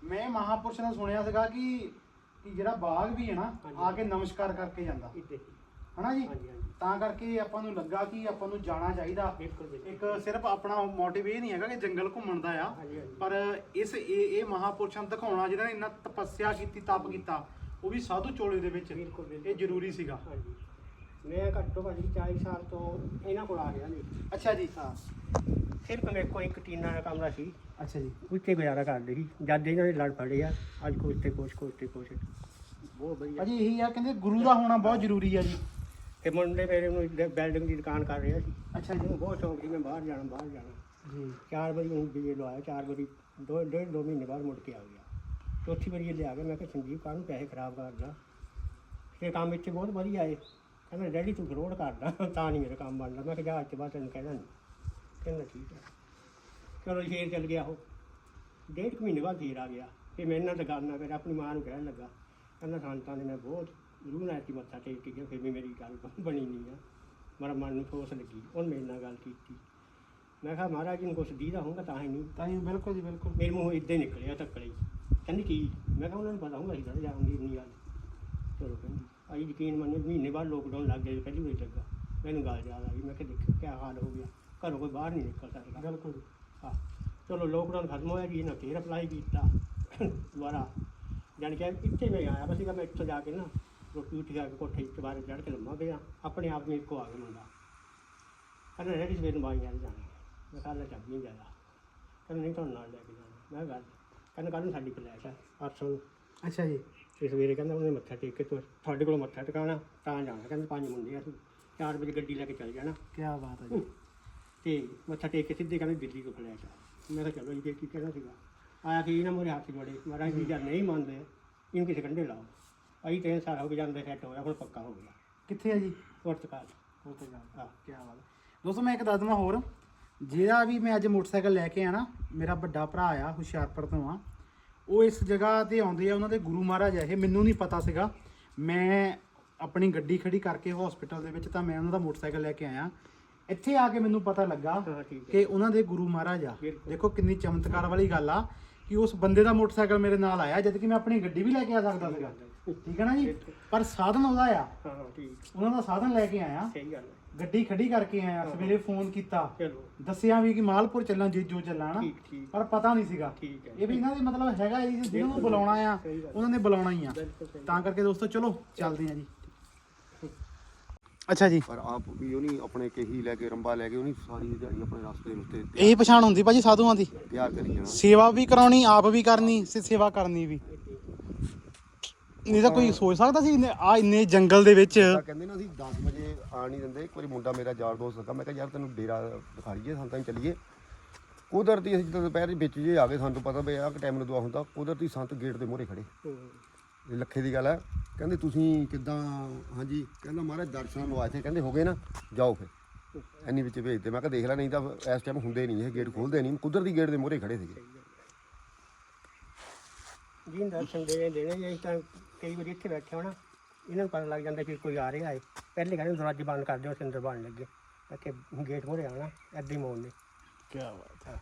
Speaker 1: ਮੈਂ ਮਹਾਪੁਰਸ਼ ਨੇ ਸੁਣਿਆ ਸੀਗਾ ਕਿ ਕਿ ਜਿਹੜਾ ਬਾਗ ਵੀ ਹੈ ਨਾ
Speaker 5: ਹਾਂਜੀ।
Speaker 1: ਆ ਕੇ ਨਮਸਕਾਰ ਕਰਕੇ ਜਾਂਦਾ।
Speaker 5: ਇੱਥੇ।
Speaker 1: ਹਨਾ ਜੀ?
Speaker 5: ਹਾਂਜੀ, ਹਾਂਜੀ।
Speaker 1: ਤਾਂ ਕਰਕੇ ਆਪਾਂ ਨੂੰ ਲੱਗਾ ਕਿ ਆਪਾਂ ਨੂੰ ਜਾਣਾ ਚਾਹੀਦਾ।
Speaker 5: ਬਿਲਕੁਲ ਬਿਲਕੁਲ
Speaker 1: ਇੱਕ ਸਿਰਫ ਆਪਣਾ ਮੋਟਿਵ ਇਹ ਨਹੀਂ ਹੈਗਾ ਕਿ ਜੰਗਲ ਘੁੰਮਣ ਦਾ ਆ।
Speaker 5: ਹਾਂਜੀ, ਹਾਂਜੀ।
Speaker 1: ਪਰ ਇਸ ਇਹ ਇਹ ਮਹਾਪੁਰਸ਼ਾਂ ਨੂੰ ਦਿਖਾਉਣਾ ਜਿਹਨਾਂ ਨੇ ਇੰਨਾ ਤਪੱਸਿਆ ਕੀਤੀ ਤਪ ਕੀਤਾ ਉਹ ਵੀ ਸਾਧੂ ਚੋਲੇ ਦੇ ਵਿੱਚ।
Speaker 5: ਬਿਲਕੁਲ, ਬਿਲਕੁਲ।
Speaker 1: ਇਹ ਜ਼ਰੂਰੀ ਸੀਗਾ।
Speaker 5: ਹਾਂਜੀ। ਮੈਂ ਘੱਟੋ ਘੱਟ 40 ਸਾਲ ਤੋਂ ਇਹਨਾਂ ਕੋਲ ਆ ਗਿਆ ਨਹੀਂ
Speaker 1: ਅੱਛਾ ਜੀ।
Speaker 5: ਹਾਂ। ਸਿਰਫ ਮੇਰੇ ਕੋਲ ਇੱਕ ਟੀਨਾ ਦਾ ਕਮਰਾ ਸੀ।
Speaker 1: ਅੱਛਾ ਜੀ।
Speaker 5: ਉੱਤੇ ਗੁਜ਼ਾਰਾ ਕਰਦੇ ਸੀ ਜਦ ਇਹਨਾਂ ਨੇ ਲੜ ਫੜੇ ਆ ਅੱਜ ਕੁਛ ਤੇ ਕੁਛ ਕੁਛ ਤੇ ਕੁਛ ਬਹੁਤ ਵਧੀਆ।
Speaker 1: ਭਾਜੀ ਇਹੀ ਆ ਕਹਿੰਦੇ ਗੁਰੂ ਦਾ ਹੋਣਾ ਬਹੁਤ ਜ਼ਰੂਰੀ ਆ ਜੀ।
Speaker 5: ਤੇ ਮੁੰਡੇ ਮੇਰੇ ਨੂੰ ਬਿਲਡਿੰਗ ਦੀ ਦੁਕਾਨ ਕਰ ਰਿਹਾ ਸੀ।
Speaker 1: ਅੱਛਾ ਜੀ।
Speaker 5: ਮੈਨੂੰ ਬਹੁਤ ਸ਼ੌਕ ਸੀ ਮੈਂ ਬਾਹਰ ਜਾਣਾ ਬਾਹਰ ਜਾਣਾ।
Speaker 1: ਜੀ।
Speaker 5: ਚਾਰ ਵਾਰੀ ਹੁਣ ਬੀਏ ਲਵਾਇਆ ਚਾਰ ਵਾਰੀ ਦੋ ਡੇਢ ਦੋ ਮਹੀਨੇ ਬਾਅਦ ਮੁੜ ਕੇ ਆ ਗਿਆ। ਚੌਥੀ ਵਾਰੀ ਇਹ ਲਿਆ ਕੇ ਮੈਂ ਕਿਹਾ ਸੰਜੀਵ ਕਾਹਨੂੰ ਪੈਸੇ ਖਰਾਬ ਕਰਦਾ? ਤੇ ਕੰਮ ਵਿੱਚ ਬਹੁਤ ਵਧੀਆ ਏ ਕਹਿੰਦਾ ਡੈਡੀ ਤੂੰ ਫਰੋਡ ਕਰਦਾ ਤਾਂ ਨਹੀਂ ਮੇਰਾ ਕੰਮ ਬਣਦਾ। ਮੈਂ ਕਿਹਾ ਜਾ ਅੱਜ ਤੋਂ ਬਾਅਦ ਤੈਨੂੰ ਕਹਿਣਾ ਨਹੀਂ ਕਹਿੰਦਾ ਠੀਕ ਹੈ ਚਲੋ ਜੀ ਫੇਰ ਚੱਲ ਗਿਆ ਉਹ। ਡੇਢ ਕੁ ਮਹੀਨੇ ਬਾਅਦ ਫੇਰ ਆ ਗਿਆ। ਫਿਰ ਮੈਂ ਇਹਨਾਂ ਦਾ ਨਾ ਫਿਰ ਆਪਣੀ ਮਾਂ ਨੂੰ ਕਹਿਣ ਲੱਗਾ। ਕਹਿੰਦਾ ਸੰਤਾਂ ਨੇ ਮੈਂ ਬਹੁਤ ਰੂਹ ਨਾਲ ਕੀ ਮੱਥਾ ਟੇਕ ਕੇ ਗਿਆ ਫਿਰ ਵੀ ਮੇਰੀ ਗੱਲ ਬਣੀ ਨਹੀਂ ਆ। ਮੇਰਾ ਮਨ ਨੂੰ ਠੋਸ ਲੱਗੀ ਉਹਨੇ ਮੇਰੇ ਨਾਲ ਗੱਲ ਕੀਤੀ। ਮੈਂ ਕਿਹਾ ਮਹਾਰਾਜ ਜੀ ਨੂੰ ਕੁਛ ਦੀਦਾ ਹੋਊਗਾ ਤਾਂ ਹੀ ਨਹੀਂ।
Speaker 1: ਤਾਂ ਹੀ ਬਿਲਕੁਲ ਜੀ ਬਿਲਕੁਲ।
Speaker 5: ਮੇਰੇ ਮੂੰਹੋਂ ਇਦਾਂ ਹੀ ਨਿਕਲਿਆ ਧੱਕਲੇ ਹੀ। ਕਹਿੰਦੀ ਕੀ? ਮੈਂ ਕਿਹਾ ਉਹਨਾਂ ਨੂੰ ਪਤਾ ਹੋਊਗਾ ਅਸੀਂ ਤਾਂ ਜਾਵਾਂਗੇ ਇੰਨੀ ਗੱਲ। ਚਲੋ ਕਹਿੰਦੀ ਆਈ ਯਕੀਨ ਮੰਨੋ ਮਹੀਨੇ ਬਾਅਦ ਲੋਕਡਾਊਨ ਲੱਗ ਗਿਆ ਜੀ, ਪਹਿਲੀ ਵਾਰੀ ਲੱਗਾ। ਮੈਨੂੰ ਗੱਲ ਯਾਦ ਆਈ ਮੈਂ ਕਿਹਾ ਦੇਖੋ ਕੀ ਹਾਲ ਹੋ ਗਿਆ। ਘਰੋਂ ਕੋਈ ਬਾਹਰ ਨਹੀਂ ਨਿਕਲ ਸਕਦਾ।
Speaker 1: ਬਿਲਕੁਲ।
Speaker 5: ਹਾਂ ਚਲੋ ਲੋਕਡਾਊਨ ਖਤਮ ਹੋਇਆ ਜੀ ਇਹਨਾਂ ਫੇਰ ਅਪਲਾਈ ਕੀਤਾ। ਦੁਬਾਰਾ ਜਾਣੀ ਕਿ ਇੱਥੇ ਮੈਂ ਆਇਆ ਬਸ ਮੈਂ ਇੱਥੋਂ ਜਾ ਕੇ ਨਾ ਰੋਟੀ ਉੱਠ ਕੇ ਕੋਠੇ ਇੱਕ ਵਾਰ ਚੜ੍ਹ ਕੇ ਲੰਮਾ ਪਿਆ। ਆਪਣੇ ਆਪ ਨੂੰ ਇੱਕੋ ਆ ਗਿਆ ਮੁੰਡਾ ਕਹਿੰਦਾ ਰੈਡੀ ਸਵੇਰ ਨੂੰ ਬਾਈ ਯਾਰ ਜਾਣਾ ਮੈਂ ਕੱਲ੍ਹ ਚੱਲ ਨਹੀਂ ਜਾਇਆ ਕਹਿੰਦਾ ਨਹੀਂ ਤੁਹਾਨੂੰ ਨਾਲ ਲੈ ਕੇ ਜਾਣਾ। ਮੈਂ ਗੱਲ ਕਹਿੰਦਾ ਕੱਲ੍ਹ ਨੂੰ ਸਾਡੀ ਕਲੈਸ਼ ਆ 800 ਨੂੰ।
Speaker 1: ਅੱਛਾ ਜੀ।
Speaker 5: ਤੇ ਸਵੇਰੇ ਕਹਿੰਦਾ ਉਹਨੇ ਮੱਥਾ ਟੇਕ ਕੇ ਤੁਹਾਡੇ ਕੋਲ ਮੱਥਾ ਟਿਕਾਣਾ ਤਾਂ ਜਾਣਾ। ਕਹਿੰਦੇ ਪੰਜ ਮੁੰਡੇ ਆ ਅਸੀਂ 4 ਵਜੇ ਗੱਡੀ ਲੈ ਕੇ ਚੱਲ ਜਾਣਾ।
Speaker 1: ਕੀ ਬਾਤ ਹੈ ਜੀ।
Speaker 5: ਤੇ ਮੱਥਾ ਟੇਕ ਕੇ ਸਿੱਧੇ ਕਹਿੰਦੇ ਦਿੱਲੀ ਕੋ ਫਲਿਆ ਚਾ ਮੈਂ ਕਿਹਾ ਚਲੋ ਜੀ ਕੀ ਕਹਿਣਾ ਸੀਗਾ? ਆਇਆ ਕਿ ਇਹਨਾਂ ਮੋਰੇ ਹੱਥ ਜੋੜੇ ਮਹਾਰਾਜ ਜੀ ਜਦ ਨਹੀਂ ਮੰਨਦੇ ਇਹਨੂੰ ਕਿਸੇ ਕੰਢੇ ਲਾਓ। ਅਸੀਂ ਤਿੰਨ ਸਾਲ ਹੋ ਗਏ ਜਾਂਦੇ ਸੈੱਟ ਹੋਇਆ ਹੁਣ ਪੱਕਾ ਹੋ ਗਿਆ।
Speaker 1: ਕਿੱਥੇ ਹੈ ਜੀ?
Speaker 5: ਪੁਰਤਗਾਲ।
Speaker 1: ਤੇ ਜਾ ਕੀ ਬਾਤ। ਹੈ ਦੋਸਤੋ ਮੈਂ ਇੱਕ ਦੱਸ ਦਵਾਂ ਹੋਰ। ਜਿਹੜਾ ਵੀ ਮੈਂ ਅੱਜ ਮੋਟਰਸਾਈਕਲ ਲੈ ਕੇ ਆਣਾ ਮੇਰਾ ਵੱਡਾ ਭਰਾ ਆ ਹੁਸ਼ਿਆਰਪੁਰ ਤੋਂ ਆ। ਉਹ ਇਸ ਜਗ੍ਹਾ ਤੇ ਆਉਂਦੇ ਆ ਉਹਨਾਂ ਦੇ ਗੁਰੂ ਮਹਾਰਾਜ ਆ ਇਹ। ਮੈਨੂੰ ਨਹੀਂ ਪਤਾ ਸੀਗਾ। ਮੈਂ ਆਪਣੀ ਗੱਡੀ ਖੜੀ ਕਰਕੇ ਹਸਪੀਟਲ ਦੇ ਵਿੱਚ ਤਾਂ ਮੈਂ ਉਹਨਾਂ ਦਾ ਮੋਟਰਸਾਈਕਲ ਲੈ ਕੇ ਆਇਆ। ਇੱਥੇ ਆ ਕੇ ਮੈਨੂੰ ਪਤਾ ਲੱਗਾ
Speaker 5: ਹਾਂ ਠੀਕ ਹੈ।
Speaker 1: ਕਿ ਉਹਨਾਂ ਦੇ ਗੁਰੂ ਮਹਾਰਾਜ ਆ।
Speaker 5: ਬਿਲਕੁਲ।
Speaker 1: ਦੇਖੋ ਕਿੰਨੀ ਚਮਤਕਾਰ ਵਾਲੀ ਗੱਲ ਆ ਕਿ ਉਸ ਬੰਦੇ ਦਾ ਮੋਟਰਸਾਈਕਲ ਮੇਰੇ ਨਾਲ ਆਇਆ ਜਦ ਕਿ ਮੈਂ ਆਪਣੀ ਗੱਡੀ ਵੀ ਲੈ ਕੇ ਆ ਸਕਦਾ ਸੀਗਾ। ਠੀਕ ਹੈ ਨਾ ਜੀ? ਪਰ ਸਾਧਨ ਉਹਦਾ ਆ।
Speaker 5: ਹਾਂ ਠੀਕ।
Speaker 1: ਉਹਨਾਂ ਦਾ ਸਾਧਨ ਲੈ ਕੇ ਆਇਆ।
Speaker 5: ਸਹੀ ਗੱਲ ਹੈ।
Speaker 1: ਗੱਡੀ ਖੜੀ ਕਰਕੇ ਆਇਆ ਸਵੇਰੇ ਫੋਨ ਕੀਤਾ।
Speaker 5: ਚਲੋ।
Speaker 1: ਦੱਸਿਆ ਵੀ ਕਿ ਮਾਲਪੁਰ ਚੱਲਾਂ ਜੀਜੋ ਚੱਲਾਂ ਨਾ
Speaker 5: ਠੀਕ ਠੀਕ।
Speaker 1: ਪਰ ਪਤਾ ਨਹੀਂ ਸੀਗਾ।
Speaker 5: ਠੀਕ ਹੈ।
Speaker 1: ਇਹ ਵੀ ਇਹਨਾਂ ਦੇ ਮਤਲਬ ਹੈਗਾ ਜੀ ਜਿਹਨਾਂ ਬੁਲਾਉਣਾ ਆ
Speaker 5: ਸਹੀ ਗੱਲ।
Speaker 1: ਉਹਨਾਂ ਨੇ ਬੁਲਾਉਣਾ ਹੀ ਆ।
Speaker 5: ਬਿਲਕੁਲ ਸਹੀ
Speaker 1: ਤਾਂ ਕਰਕੇ ਦੋਸਤੋ ਚਲੋ ਚੱਲਦੇ ਆ ਜੀ। ਅੱਛਾ ਜੀ।
Speaker 2: ਪਰ ਆਪ ਵੀ ਉਹਨੀ ਆਪਣੇ ਕਹੀ ਲੈ ਕੇ ਰੰਬਾ ਲੈ ਕੇ ਉਹਨੀ ਸਾਰੀ ਦਿਹਾੜੀ ਆਪਣੇ ਰਸਤੇ ਉੱਤੇ
Speaker 1: ਇਹੀ ਪਛਾਣ ਹੁੰਦੀ ਭਾਜੀ ਸਾਧੂਆਂ ਦੀ।
Speaker 2: ਤਿਆਰ ਕਰੀ ਜਾਣਾ।
Speaker 1: ਸੇਵਾ ਵੀ ਕਰਾਉਣੀ ਆਪ ਵੀ ਕਰਨੀ ਤੇ ਸੇਵਾ ਕਰਨੀ ਵੀ। ਨਹੀਂ ਤਾਂ ਕੋਈ ਸੋਚ ਸਕਦਾ ਸੀ? ਆ ਇੰਨੇ ਜੰਗਲ ਦੇ ਵਿੱਚ
Speaker 2: ਤਾਂ ਕਹਿੰਦੇ ਨਾ ਅਸੀਂ 10 ਵਜੇ ਆ ਨਹੀਂ ਦਿੰਦੇ। ਇੱਕ ਵਾਰੀ ਮੁੰਡਾ ਮੇਰਾ ਯਾਰ ਦੋਸਤ ਲੱਗਾ ਮੈਂ ਕਿਹਾ ਯਾਰ ਤੈਨੂੰ ਡੇਰਾ ਦਿਖਾ ਲਈਏ ਸੰਤਾਂ ਹੀ ਚੱਲੀਏ। ਕੁਦਰਤੀ ਅਸੀਂ ਜਦੋਂ ਦੁਪਹਿਰ ਦੇ ਵਿੱਚ ਜੇ ਆ ਗਏ ਸਾਨੂੰ ਪਤਾ ਵੀ ਆਹ ਟਾਈਮ ਨੂੰ ਦੁਆ ਹੁੰਦਾ ਕੁਦਰਤੀ ਸੰਤ ਗੇਟ ਦੇ ਮੂਹਰੇ ਖੜੇ ਲੱਖੇ ਦੀ ਗੱਲ ਹੈ। ਕਹਿੰਦੇ ਤੁਸੀਂ ਕਿੱਦਾਂ ਹਾਂਜੀ ਕਹਿੰਦਾ ਮਹਾਰਾਜ ਦਰਸ਼ਨ ਆਏ ਸੀ। ਕਹਿੰਦੇ ਹੋ ਗਏ ਨਾ ਜਾਓ ਫਿਰ। ਐਨੀ ਵਿੱਚ ਭੇਜਦੇ ਮੈਂ ਕਿਹਾ ਦੇਖ ਲੈ ਨਹੀਂ ਤਾਂ ਇਸ ਟਾਈਮ ਹੁੰਦੇ ਨਹੀਂ ਇਹ ਗੇਟ ਖੋਲਦੇ ਨਹੀਂ। ਕੁਦਰਤੀ ਗੇਟ ਦੇ ਮੂਹਰੇ ਖੜੇ ਸੀਗੇ।
Speaker 5: ਜੀ ਦਰਸ਼ਨ ਦੇ ਦੇਣੇ ਜੀ ਤਾਂ ਕਈ ਵਾਰੀ ਇੱਥੇ ਬੈਠੇ ਹੋਣਾ ਇਹਨਾਂ ਨੂੰ ਪਤਾ ਲੱਗ ਜਾਂਦਾ ਕਿ ਕੋਈ ਆ ਰਿਹਾ ਹੈ। ਪਹਿਲੇ ਕਹਿੰਦੇ ਦਰਵਾਜ਼ੇ ਬੰਦ ਕਰ ਦਿਓ ਅਸੀਂ ਅੰਦਰ ਬਣ ਲੱਗੇ। ਕਿ ਗੇਟ ਮੂਹਰੇ ਆਉਣਾ ਐਦਾਂ ਹੀ ਮੋੜਨੇ
Speaker 1: ਕੀ ਬਾਤ
Speaker 5: ਹਾਂ।